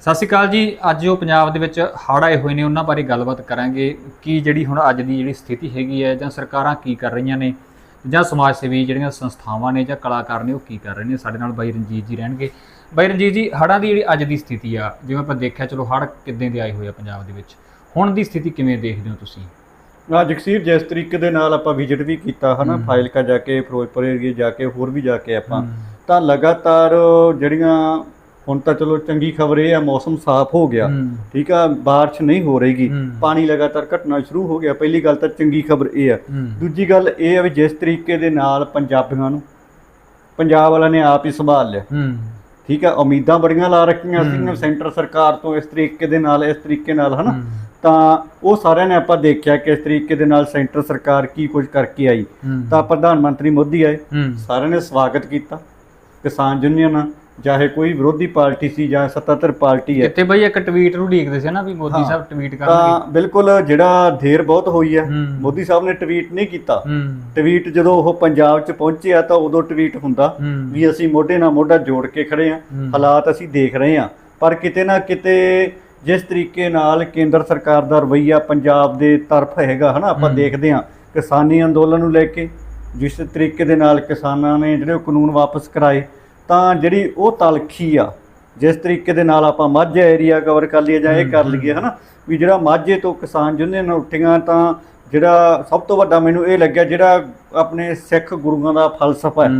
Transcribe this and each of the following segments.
ਸਤਿ ਸ਼੍ਰੀ ਅਕਾਲ ਜੀ। ਅੱਜ ਜੋ ਪੰਜਾਬ ਦੇ ਵਿੱਚ ਹੜ੍ਹ ਆਏ ਹੋਏ ਨੇ ਉਹਨਾਂ ਬਾਰੇ ਗੱਲਬਾਤ ਕਰਾਂਗੇ। ਕੀ ਜਿਹੜੀ ਹੁਣ ਅੱਜ ਦੀ ਜਿਹੜੀ ਸਥਿਤੀ ਹੈਗੀ ਹੈ ਜਾਂ ਸਰਕਾਰਾਂ ਕੀ ਕਰ ਰਹੀਆਂ ਨੇ ਜਾਂ ਸਮਾਜ ਸੇਵੀ ਜਿਹੜੀਆਂ ਸੰਸਥਾਵਾਂ ਨੇ ਜਾਂ ਕਲਾਕਾਰ ਨੇ ਉਹ ਕੀ ਕਰ ਰਹੇ ਨੇ? ਸਾਡੇ ਨਾਲ ਬਾਈ ਰਣਜੀਤ ਜੀ ਰਹਿਣਗੇ। ਬਾਈ ਰਣਜੀਤ ਜੀ ਹੜ੍ਹਾਂ ਦੀ ਜਿਹੜੀ ਅੱਜ ਦੀ ਸਥਿਤੀ ਆ ਜਿਵੇਂ ਆਪਾਂ ਦੇਖਿਆ ਚਲੋ ਹੜ੍ਹ ਕਿੱਦਾਂ ਦੇ ਆਏ ਹੋਏ ਆ ਪੰਜਾਬ ਦੇ ਵਿੱਚ। ਹੁਣ ਦੀ ਸਥਿਤੀ ਕਿਵੇਂ ਦੇਖਦੇ ਹੋ ਤੁਸੀਂ? ਆ ਜਗਸੀਰ ਜਿਸ ਤਰੀਕੇ ਦੇ ਨਾਲ ਆਪਾਂ ਵਿਜ਼ਿਟ ਵੀ ਕੀਤਾ ਹਨਾ। ਫਾਈਲਕਾ ਜਾ ਕੇ ਫਿਰੋਜ਼ਪੁਰ ਏਰੀਏ ਜਾ ਕੇ ਹੋਰ ਵੀ ਜਾ ਕੇ ਆਪਾਂ। ਤਾਂ ਲਗਾਤਾਰ ਜਿਹੜੀਆਂ ਹੁਣ ਤਾਂ ਚਲੋ ਚੰਗੀ ਖਬਰ ਇਹ ਆ ਮੌਸਮ ਸਾਫ਼ ਹੋ ਗਿਆ। ਠੀਕ ਆ ਬਾਰਿਸ਼ ਨਹੀਂ ਹੋ ਰਹੀਗੀ। ਪਾਣੀ ਲਗਾਤਾਰ ਘਟਣਾ ਸ਼ੁਰੂ ਹੋ ਗਿਆ। ਪਹਿਲੀ ਗੱਲ ਤਾਂ ਚੰਗੀ ਖਬਰ ਇਹ ਆ। ਦੂਜੀ ਗੱਲ ਇਹ ਆ ਵੀ ਜਿਸ ਤਰੀਕੇ ਦੇ ਨਾਲ ਪੰਜਾਬੀਆਂ ਨੂੰ ਪੰਜਾਬ ਵਾਲਿਆਂ ਨੇ ਆਪ ਹੀ ਸੰਭਾਲ ਲਿਆ। ਠੀਕ ਆ ਉਮੀਦਾਂ ਬੜੀਆਂ ਲਾ ਰੱਖੀਆਂ। ਸੀਗੀਆਂ ਸੈਂਟਰ ਸਰਕਾਰ ਤੋਂ ਇਸ ਤਰੀਕੇ ਦੇ ਨਾਲ ਇਸ ਤਰੀਕੇ ਨਾਲ ਹਨਾ? ਤਾਂ ਉਹ ਸਾਰਿਆਂ ਨੇ ਆਪਾਂ ਦੇਖਿਆ ਕਿ ਇਸ ਤਰੀਕੇ ਦੇ ਨਾਲ ਸੈਂਟਰ ਸਰਕਾਰ ਕੀ ਕੁਝ ਕਰਕੇ ਆਈ। ਤਾਂ ਪ੍ਰਧਾਨ ਮੰਤਰੀ ਮੋਦੀ ਆਏ। ਸਾਰਿਆਂ ਨੇ ਸਵਾਗਤ ਕੀਤਾ। ਕਿਸਾਨ ਯੂਨੀਅਨ ਚਾਹੇ ਕੋਈ ਵਿਰੋਧੀ ਪਾਰਟੀ ਸੀ ਜਾਂ ਸੱਤਾਧਰ ਪਾਰਟੀ ਹੈ। ਕਿਤੇ ਬਈ ਇੱਕ ਟਵੀਟ ਨੂੰ ਉਡੀਕਦੇ ਸੀ ਨਾ ਵੀ ਮੋਦੀ। ਸਾਹਿਬ ਟਵੀਟ ਤਾਂ ਕਰਨਗੇ। ਬਿਲਕੁਲ ਜਿਹੜਾ ਧੇਰ ਬਹੁਤ ਹੋਈ ਹੈ ਮੋਦੀ ਸਾਹਿਬ ਨੇ ਟਵੀਟ ਨਹੀਂ ਕੀਤਾ। ਟਵੀਟ ਜਦੋਂ ਉਹ ਪੰਜਾਬ 'ਚ ਪਹੁੰਚਿਆ ਤਾਂ ਉਦੋਂ ਟਵੀਟ ਹੁੰਦਾ ਵੀ ਅਸੀਂ ਮੋਢੇ ਨਾਲ ਮੋਢਾ ਜੋੜ ਕੇ ਖੜੇ ਹਾਂ ਹਮ। ਹਾਲਾਤ ਅਸੀਂ ਦੇਖ ਰਹੇ ਹਾਂ। ਪਰ ਕਿਤੇ ਨਾ ਕਿਤੇ ਜਿਸ ਤਰੀਕੇ ਨਾਲ ਕੇਂਦਰ ਸਰਕਾਰ ਦਾ ਰਵੱਈਆ ਪੰਜਾਬ ਦੇ ਤਰਫ ਹੈਗਾ ਹਨਾ ਆਪਾਂ। ਦੇਖਦੇ ਹਾਂ। ਕਿਸਾਨੀ ਅੰਦੋਲਨ ਨੂੰ ਲੈ ਕੇ ਜਿਸ ਤਰੀਕੇ ਦੇ ਨਾਲ ਕਿਸਾਨਾਂ ਨੇ ਜਿਹੜੇ ਕਾਨੂੰਨ ਵਾਪਸ ਕਰਾਏ ਤਾਂ ਜਿਹੜੀ ਉਹ ਤਲਖੀ ਆ ਜਿਸ ਤਰੀਕੇ ਦੇ ਨਾਲ ਆਪਾਂ ਮਾਝਾ ਏਰੀਆ ਕਵਰ ਕਰ ਲਈਏ ਜਾਂ ਇਹ ਕਰ ਲਈਏ ਹਨਾ? ਵੀ ਜਿਹੜਾ ਮਾਝੇ ਤੋਂ ਕਿਸਾਨ ਯੂਨੀਅਨ ਉੱਠੀਆਂ ਤਾਂ ਜਿਹੜਾ ਸਭ ਤੋਂ ਵੱਡਾ ਮੈਨੂੰ ਇਹ ਲੱਗਿਆ ਜਿਹੜਾ ਆਪਣੇ ਸਿੱਖ ਗੁਰੂਆਂ ਦਾ ਫਲਸਫਾ ਹੈ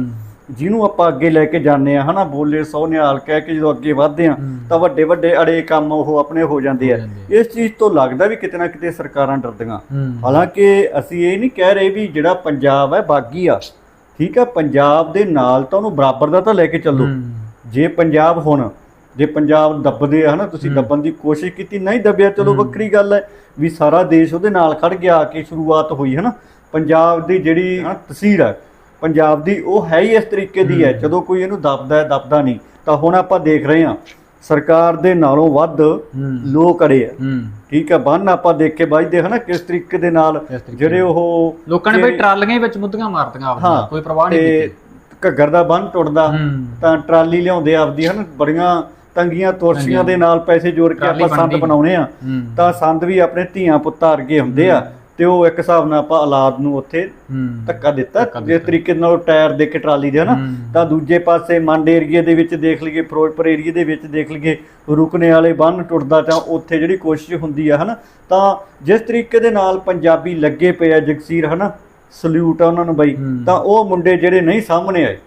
ਜਿਹਨੂੰ ਆਪਾਂ ਅੱਗੇ ਲੈ ਕੇ ਜਾਂਦੇ ਆ ਹਨਾ? ਬੋਲੇ ਸੋ ਨਿਹਾਲ ਕਹਿ ਕੇ ਜਦੋਂ ਅੱਗੇ ਵਧਦੇ ਆ। ਤਾਂ ਵੱਡੇ ਵੱਡੇ ਅੜੇ ਕੰਮ ਉਹ ਆਪਣੇ ਹੋ ਜਾਂਦੇ ਆ। ਇਸ ਚੀਜ਼ ਤੋਂ ਲੱਗਦਾ ਵੀ ਕਿਤੇ ਨਾ ਕਿਤੇ ਸਰਕਾਰਾਂ ਡਰਦੀਆਂ। ਹਾਲਾਂਕਿ ਅਸੀਂ ਇਹ ਨਹੀਂ ਕਹਿ ਰਹੇ ਵੀ ਜਿਹੜਾ ਪੰਜਾਬ ਹੈ ਬਾਗੀ ਆ ਠੀਕ ਆ ਪੰਜਾਬ ਦੇ ਨਾਲ ਤਾਂ ਉਹਨੂੰ ਬਰਾਬਰ ਦਾ ਤਾਂ ਲੈ ਕੇ ਚੱਲੋ ਜੇ ਪੰਜਾਬ ਹੁਣ ਜੇ ਪੰਜਾਬ ਦੱਬਦੇ ਆ ਹਨਾ ਤੁਸੀਂ। ਦੱਬਣ ਦੀ ਕੋਸ਼ਿਸ਼ ਕੀਤੀ ਨਹੀਂ ਦੱਬਿਆ ਚਲੋ। ਵੱਖਰੀ ਗੱਲ ਹੈ ਵੀ ਸਾਰਾ ਦੇਸ਼ ਉਹਦੇ ਨਾਲ ਖੜ ਗਿਆ ਕੇ ਸ਼ੁਰੂਆਤ ਹੋਈ ਹਨਾ ਪੰਜਾਬ ਦੀ ਜਿਹੜੀ ਤਸਵੀਰ ਹੈ ਪੰਜਾਬ ਦੀ ਉਹ ਹੈ ਹੀ ਇਸ ਤਰੀਕੇ ਦੀ ਹੈ। ਜਦੋਂ ਕੋਈ ਇਹਨੂੰ ਦੱਬਦਾ ਹੈ ਦੱਬਦਾ ਨਹੀਂ ਤਾਂ ਹੁਣ ਆਪਾਂ ਦੇਖ ਰਹੇ ਹਾਂ ਸਰਕਾਰ ਦੇ ਨਾਲੋਂ ਵੱਧ ਲੋਕ ਅੜੇ ਆ। ਠੀਕ ਹੈ ਬੰਨ ਆਪਾਂ ਦੇਖ ਕੇ ਵੱਜਦੇ ਹਨਾ ਕਿਸ ਤਰੀਕੇ ਦੇ ਨਾਲ ਜਿਹੜੇ ਉਹ ਲੋਕਾਂ ਨੇ ਬਈ ਟਰਾਲੀਆਂ ਵਿੱਚ ਮੁੱਦੀਆਂ ਮਾਰਤੀਆਂ ਆਪਦੀਆਂ ਕੋਈ ਪ੍ਰਵਾਹ ਨਹੀਂ ਕੀਤੀ। ਘੱਗਰ ਦਾ ਬੰਨ ਟੁੱਟਦਾ ਤਾਂ ਟਰਾਲੀ ਲਿਆਉਂਦੇ ਆਪਦੀ ਹਨ ਬੜੀਆਂ ਤੰਗੀਆਂ ਤੋਰਸ਼ੀਆਂ ਦੇ ਨਾਲ ਪੈਸੇ ਜੋੜ ਕੇ ਆਪਾਂ ਸੰਦ। ਬਣਾਉਣੇ ਆ। ਤਾਂ ਸੰਦ ਵੀ ਆਪਣੇ ਧੀਆਂ ਪੁੱਤਾਂ ਅਰਗੇ ਹੁੰਦੇ ਆ। ਤੇ ਉਹ ਇੱਕ ਹਿਸਾਬ ਨਾਲ ਆਪਾਂ ਔਲਾਦ ਨੂੰ ਉੱਥੇ ਧੱਕਾ ਦਿੱਤਾ। ਜਿਸ। ਤਰੀਕੇ ਨਾਲ ਉਹ ਟਾਇਰ ਦੇ ਕੇ ਟਰਾਲੀ ਦੇ ਹਨਾ। ਤਾਂ ਦੂਜੇ ਪਾਸੇ ਮੰਡ ਏਰੀਏ ਦੇ ਵਿੱਚ ਦੇਖ ਲਈਏ ਫਿਰੋਜ਼ਪੁਰ ਏਰੀਏ ਦੇ ਵਿੱਚ ਦੇਖ ਲਈਏ ਰੁਕਣੇ ਵਾਲੇ ਬੰਨ ਟੁੱਟਦਾ ਤਾਂ ਉੱਥੇ ਜਿਹੜੀ ਕੋਸ਼ਿਸ਼ ਹੁੰਦੀ ਆ ਹਨਾ? ਤਾਂ ਜਿਸ ਤਰੀਕੇ ਦੇ ਨਾਲ ਪੰਜਾਬੀ ਲੱਗੇ ਪਏ ਆ ਜਗਸੀਰ ਹਨਾ? ਸਲੂਟ ਆ ਉਹਨਾਂ ਨੂੰ ਬਈ। ਤਾਂ ਉਹ ਮੁੰਡੇ ਜਿਹੜੇ ਨਹੀਂ ਸਾਹਮਣੇ ਆਏ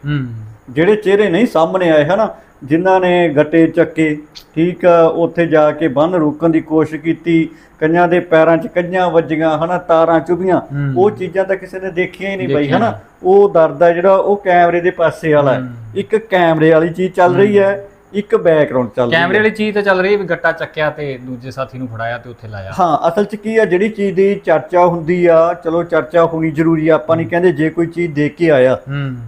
ਜਿਹੜੇ ਚਿਹਰੇ ਨਹੀਂ ਸਾਹਮਣੇ ਆਏ ਹਨਾ? ਜਿਨ੍ਹਾਂ ਨੇ ਗੱਟੇ ਚੱਕੇ ਠੀਕ ਉੱਥੇ ਜਾ ਕੇ ਬੰਨ ਰੋਕਣ ਦੀ ਕੋਸ਼ਿਸ਼ ਕੀਤੀ ਕਈਆਂ ਦੇ ਪੈਰਾਂ 'ਚ ਕਈਆਂ ਵੱਜੀਆਂ ਹਨਾ ਤਾਰਾਂ ਚੁਭੀਆਂ। ਉਹ ਚੀਜ਼ਾਂ ਤਾਂ ਕਿਸੇ ਨੇ ਦੇਖੀਆਂ ਹੀ ਨਹੀਂ ਬਈ ਦੇਖੀਆਂ ਹਨਾ। ਉਹ ਦਰਦ ਹੈ ਜਿਹੜਾ ਉਹ ਕੈਮਰੇ ਦੇ ਪਾਸੇ ਵਾਲਾ। ਇੱਕ ਕੈਮਰੇ ਵਾਲੀ ਚੀਜ਼ ਚੱਲ ਰਹੀ ਹੈ। ਇੱਕ ਬੈਕਗ੍ਰਾਉਂਡ ਚੱਲ ਰਹੀ ਹੈ। ਕੈਮਰੇ ਵਾਲੀ ਚੀਜ਼ ਤਾਂ ਚੱਲ ਰਹੀ ਹੈ ਵੀ ਗੱਟਾ ਚੱਕਿਆ ਤੇ ਦੂਜੇ ਸਾਥੀ ਨੂੰ ਫੜਾਇਆ ਤੇ ਉੱਥੇ ਲਾਇਆ। ਹਾਂ ਅਸਲ 'ਚ ਕੀ ਆ ਜਿਹੜੀ ਚੀਜ਼ ਦੀ ਚਰਚਾ ਹੁੰਦੀ ਆ ਚਲੋ ਚਰਚਾ ਹੋਣੀ ਜ਼ਰੂਰੀ ਆ ਆਪਾਂ ਨਹੀਂ ਕਹਿੰਦੇ ਜੇ ਕੋਈ ਚੀਜ਼ ਦੇਖ ਕੇ ਆਇਆ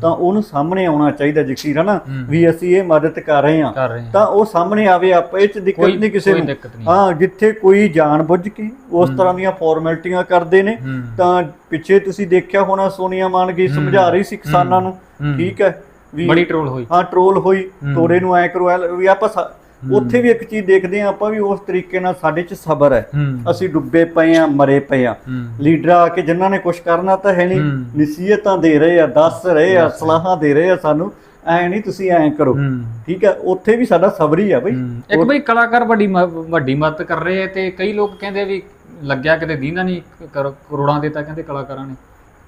ਤਾਂ ਉਹਨੂੰ ਸਾਹਮਣੇ ਆਉਣਾ ਚਾਹੀਦਾ ਜਗਸੀਰ ਹਨਾ। ਵੀ ਅਸੀਂ ਇਹ ਮਦਦ ਕਰ ਰਹੇ ਹਾਂ। ਤਾਂ ਉਹ ਸਾਹਮਣੇ ਆਵੇ ਆਪਾਂ ਇਹ ਚ ਦਿੱਕਤ ਨਹੀਂ ਕਿਸੇ ਨੂੰ। ਹਾਂ ਜਿੱਥੇ ਕੋਈ ਜਾਣ ਬੁੱਝ ਕੇ ਉਸ ਤਰ੍ਹਾਂ ਦੀਆਂ ਫਾਰਮੈਲਿਟੀਆਂ ਕਰਦੇ ਨੇ ਤਾਂ ਪਿੱਛੇ ਤੁਸੀਂ ਦੇਖਿਆ ਹੋਣਾ ਸੋਨੀਆ ਮਾਨ ਗਈ ਸਮਝਾ ਰਹੀ ਸੀ ਕਿਸਾਨਾਂ ਨੂੰ। ਠੀਕ ਹੈ। ਵੀ ਬੜੀ ਟਰੋਲ ਹੋਈ। ਹਾਂ ਟਰੋਲ ਹੋਈ। ਤੋੜੇ ਨੂੰ ਐ ਕਰੋ ਵੀ ਆਪਾਂ ਉੱਥੇ ਵੀ ਇੱਕ ਚੀਜ਼ ਦੇਖਦੇ ਆ ਆਪਾਂ ਵੀ ਉਸ ਤਰੀਕੇ ਨਾਲ ਸਾਡੇ ਚ ਸਬਰ ਹੈ। ਅਸੀਂ ਡੁੱਬੇ ਪਏ ਆ ਮਰੇ ਪਏ ਆ ਲੀਡਰ ਆ ਕੇ ਜਿਨ੍ਹਾਂ ਨੇ ਕੁਝ ਕਰਨਾ ਤਾਂ ਹੈ ਨਹੀਂ। ਨਸੀਹਤਾਂ ਦੇ ਰਹੇ ਆ ਦੱਸ ਰਹੇ ਆ ਸਲਾਹਾਂ ਦੇ ਰਹੇ ਆ ਸਾਨੂੰ ਐ ਨਹੀਂ ਤੁਸੀਂ ਐ ਕਰੋ। ਠੀਕ ਹੈ ਉੱਥੇ ਵੀ ਸਾਡਾ ਸਬਰ ਹੀ ਆ ਬਈ। ਇੱਕ ਬਈ ਕਲਾਕਾਰ ਵੱਡੀ ਵੱਡੀ ਮਦਦ ਕਰ ਰਹੇ ਆ ਤੇ ਕਈ ਲੋਕ ਕਹਿੰਦੇ ਵੀ ਲੱਗਿਆ ਕਿਤੇ ਦੀਨਾ ਨਹੀਂ ਕਰ- ਕਰੋੜਾਂ ਦੇ ਤਾਂ ਕਹਿੰਦੇ ਕਲਾਕਾਰਾਂ ਨੇ।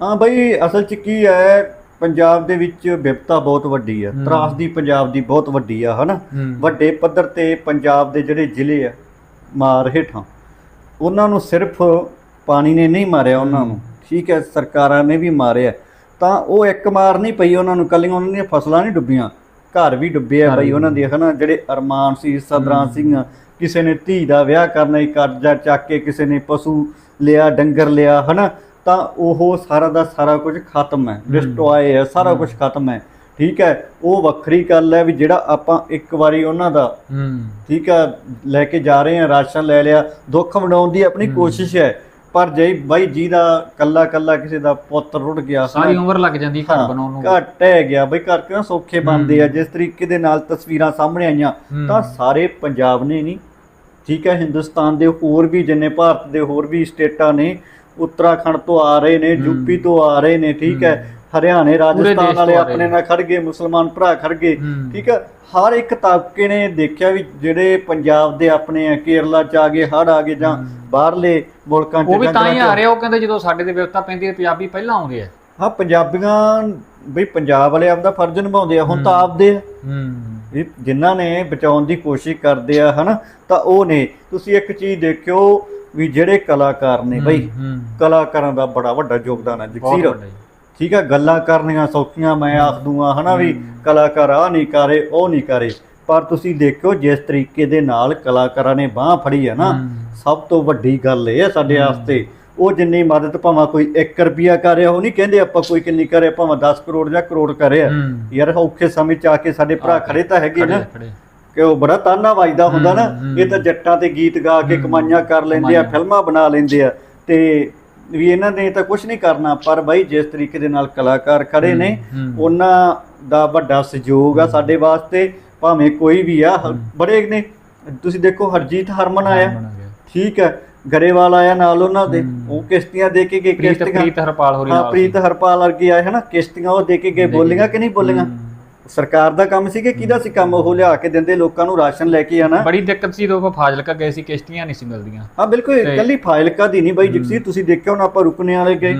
ਹਾਂ ਬਈ ਅਸਲ 'ਚ ਕੀ ਹੈ ਪੰਜਾਬ ਦੇ ਵਿੱਚ ਵਿਪਤਾ ਬਹੁਤ ਵੱਡੀ ਆ। ਹਮ। ਤਰਾਸਦੀ ਪੰਜਾਬ ਦੀ ਬਹੁਤ ਵੱਡੀ ਆ ਹਨਾ? ਵੱਡੇ ਪੱਧਰ ਤੇ ਪੰਜਾਬ ਦੇ ਜਿਹੜੇ ਜ਼ਿਲ੍ਹੇ ਆ ਮਾਰ ਹੇਠਾਂ ਉਹਨਾਂ ਨੂੰ ਸਿਰਫ ਪਾਣੀ ਨੇ ਨਹੀਂ ਮਾਰਿਆ ਉਹਨਾਂ ਨੂੰ। ਠੀਕ ਹੈ ਸਰਕਾਰਾਂ ਨੇ ਵੀ ਮਾਰਿਆ। ਤਾਂ ਉਹ ਇੱਕ ਮਾਰ ਨਹੀਂ ਪਈ ਉਹਨਾਂ ਨੂੰ ਕੱਲੀਆਂ ਉਹਨਾਂ ਦੀਆਂ ਫਸਲਾਂ ਨਹੀਂ ਡੁੱਬੀਆਂ। ਘਰ ਵੀ ਡੁੱਬੇ ਆ ਬਈ ਉਹਨਾਂ ਦੇ ਹਨਾ? ਜਿਹੜੇ ਅਰਮਾਨ ਸੀ ਸਦਰਾਂ ਸਿੰਘ ਕਿਸੇ ਨੇ ਧੀ ਦਾ ਵਿਆਹ ਕਰਨਾ ਹੀ ਕਰਜ਼ਾ ਚੱਕ ਕੇ ਕਿਸੇ ਨੇ ਪਸ਼ੂ ਲਿਆ ਡੰਗਰ ਲਿਆ ਹਨਾ? ਤਾਂ ਉਹ ਸਾਰਾ ਦਾ ਸਾਰਾ ਕੁਝ ਖਤਮ ਹੈ। ਡਿਸਟਰੋਏ ਹੈ ਸਾਰਾ ਕੁਝ ਖਤਮ ਹੈ। ਠੀਕ ਹੈ ਉਹ ਵੱਖਰੀ ਗੱਲ ਹੈ ਵੀ ਜਿਹੜਾ ਆਪਾਂ ਇੱਕ ਵਾਰੀ ਉਹਨਾਂ ਦਾ ਠੀਕ ਹੈ ਲੈ ਕੇ ਜਾ ਰਹੇ ਹਾਂ ਰਾਸ਼ਨ ਲੈ ਲਿਆ ਦੁੱਖ ਵੰਡਾਉਣ ਦੀ ਆਪਣੀ ਕੋਸ਼ਿਸ਼ ਹੈ। ਪਰ ਜੇ ਬਾਈ ਜੀ ਦਾ ਕੱਲਾ ਕੱਲਾ ਕਿਸੇ ਦਾ ਪੁੱਤ ਰੁੜ ਗਿਆ ਸਾਰੀ ਉਮਰ ਲੱਗ ਜਾਂਦੀ ਘਰ ਹਾਂ, ਬਣਾਉਣ ਨੂੰ। ਘਰ ਟਹਿ ਗਿਆ। ਬਈ ਘਰ ਕਿਉਂ ਸੌਖੇ ਬਣਦੇ ਆ? ਜਿਸ ਤਰੀਕੇ ਦੇ ਨਾਲ ਤਸਵੀਰਾਂ ਸਾਹਮਣੇ ਆਈਆਂ ਹੂੰ। ਤਾਂ ਸਾਰੇ ਪੰਜਾਬ ਨੇ ਨਹੀਂ ਠੀਕ ਹੈ ਹਿੰਦੁਸਤਾਨ ਦੇ ਹੋਰ ਵੀ ਜਿੰਨੇ ਭਾਰਤ ਦੇ ਹੋਰ ਵੀ ਸਟੇਟਾਂ ਨੇ ਉੱਤਰਾਖੰਡ ਤੋਂ ਆ ਰਹੇ ਨੇ ਯੂਪੀ ਤੋਂ ਆ ਰਹੇ ਨੇ ਠੀਕ ਹੈ। ਹਰਿਆਣੇ ਰਾਜਸਥਾਨ ਵਾਲੇ ਆਪਣੇ ਨਾਲ ਖੜ ਗਏ ਮੁਸਲਮਾਨ ਭਰਾ ਖੜ ਗਏ। ਠੀਕ ਹੈ। ਹਰ ਇੱਕ ਤਬਕੇ ਨੇ ਦੇਖਿਆ ਵੀ ਜਿਹੜੇ ਪੰਜਾਬ ਦੇ ਆਪਣੇ ਆ ਕੇਰਲਾ ਚ ਆ ਗਏ ਹੜ ਆ ਗਏ ਜਾਂ ਬਾਹਰਲੇ ਮੁਲਕਾਂ ਚ ਉਹ ਵੀ ਤਾਂ ਹੀ ਆ ਰਿਹਾ ਉਹ ਕਹਿੰਦੇ ਜਦੋਂ ਸਾਡੇ ਤੇ ਵਿਵਸਥਾ ਪੈਂਦੀ ਹੈ ਪੰਜਾਬੀ ਪਹਿਲਾਂ ਆਉਂਦੇ ਆ। ਹਾਂ ਪੰਜਾਬੀਆਂ ਬਈ ਪੰਜਾਬ ਵਾਲੇ ਆਪਦਾ ਫਰਜ਼ ਨਿਭਾਉਂਦੇ ਆ ਹੁਣ ਤਾਂ ਆਪਦੇ ਆ। ਹੂੰ। ਵੀ ਜਿਨ੍ਹਾਂ ਨੇ ਬਚਾਉਣ ਦੀ ਕੋਸ਼ਿਸ਼ ਕਰਦੇ ਆ ਹਨਾ ਤਾਂ ਉਹ ਨੇ। ਤੁਸੀਂ ਇੱਕ ਚੀਜ਼ ਦੇਖਿਓ ਵੀ ਜਿਹੜੇ ਕਲਾਕਾਰ ਨੇ ਬਈ ਕਲਾਕਾਰਾਂ ਦਾ ਬੜਾ ਵੱਡਾ ਯੋਗਦਾਨ ਹੈ ਜਗਸੀਰ। ਠੀਕ ਹੈ ਗੱਲਾਂ ਕਰਨੀਆਂ ਸੌਖੀਆਂ ਮੈਂ ਆਖ ਦੂੰਗਾ ਹਨਾ ਵੀ ਕਲਾਕਾਰ ਆ ਨਹੀਂ ਕਰੇ ਉਹ ਨਹੀਂ ਕਰੇ। ਪਰ ਤੁਸੀਂ ਦੇਖਿਓ ਜਿਸ ਤਰੀਕੇ ਦੇ ਨਾਲ ਕਲਾਕਾਰਾਂ ਨੇ ਬਾਹ ਫੜੀ ਹੈ ਨਾ। ਸਭ ਤੋਂ ਵੱਡੀ ਗੱਲ ਇਹ ਹੈ ਸਾਡੇ ਵਾਸਤੇ ਉਹ ਜਿੰਨੀ ਮਦਦ ਭਾਵੇਂ ਕੋਈ 1 ਰੁਪਿਆ ਕਰ ਉਹ ਨਹੀਂ ਕਹਿੰਦੇ ਆਪਾਂ ਕੋਈ ਕਿੰਨੀ ਕਰੇ ਭਾਵੇਂ 10 ਕਰੋੜ ਜਾਂ ਕਰੋੜ ਕਰਿਆ ਹੂੰ। ਯਾਰ ਔਖੇ ਸਮੇਂ ਚ ਆ ਕੇ ਸਾਡੇ ਭਰਾ ਖੜੇ ਤਾਂ ਹੈਗੇ ਨਾ। ਕਿ ਉਹ ਬੜਾ ਤਾਨਾ ਵੱਜਦਾ ਹੁੰਦਾ ਨਾ ਇਹ ਤਾਂ ਜੱਟਾਂ ਤੇ ਗੀਤ ਗਾ ਕੇ ਕਮਾਈਆਂ ਕਰ ਲੈਂਦੇ ਆ। ਫਿਲਮਾਂ ਬਣਾ ਲੈਂਦੇ ਆ। ਤੇ ਵੀ ਇਹਨਾਂ ਨੇ ਤਾਂ ਕੁਝ ਨਹੀਂ ਕਰਨਾ ਪਰ ਬਾਈ ਜਿਸ ਤਰੀਕੇ ਦੇ ਨਾਲ ਕਲਾਕਾਰ ਖੜੇ ਨੇ। ਉਹਨਾਂ ਦਾ ਵੱਡਾ ਸਹਿਯੋਗ ਆ ਸਾਡੇ ਵਾਸਤੇ ਭਾਵੇਂ ਕੋਈ ਵੀ ਆ ਬੜੇ ਨੇ। ਤੁਸੀਂ ਦੇਖੋ ਹਰਜੀਤ ਹਰਮਨ ਆਇਆ। ਠੀਕ ਹੈ ਗਰੇਵਾਲ ਆਇਆ ਨਾਲ ਉਹਨਾਂ ਦੇ। ਉਹ ਕਿਸ਼ਤੀਆਂ ਦੇ ਕੇ ਗਏ ਕਿਸ਼ਤੀਆਂ। ਪ੍ਰੀਤ ਹਰਪਾਲ ਹੋਰੀ ਨਾਲ ਪ੍ਰੀਤ ਹਰਪਾਲ ਵਰਗੀ ਆਏ ਹਨਾ? ਕਿਸ਼ਤੀਆਂ ਉਹ ਦੇ ਕੇ ਗਏ ਬੋਲੀਆਂ ਕਿ ਨਹੀਂ ਬੋਲੀਆਂ। ਸਰਕਾਰ ਦਾ ਕੰਮ ਸੀ ਕਿ ਕਿਹਦਾ ਸੀ ਕੰਮ? ਉਹ ਲਿਆ ਕੇ ਦਿੰਦੇ ਲੋਕਾਂ ਨੂੰ ਰਾਸ਼ਨ ਲੈ ਕੇ ਆਣਾ ਬੜੀ ਦਿੱਕਤ ਸੀ ਜਦੋਂ ਆਪਾਂ ਫਾਜ਼ਿਲਕਾ ਗਏ ਸੀ ਕਿਸ਼ਤੀਆਂ ਨਹੀਂ ਸੀ ਮਿਲਦੀਆਂ। ਹਾਂ ਬਿਲਕੁਲ ਕੱਲੀ ਫਾਈਲਕਾ ਦੀ ਨਹੀਂ ਬਾਈ ਜਿਕਸੀ ਤੁਸੀਂ ਦੇਖਿਆ ਹੁਣ ਆਪਾਂ ਰੁਕਣੇ ਵਾਲੇ ਗਏ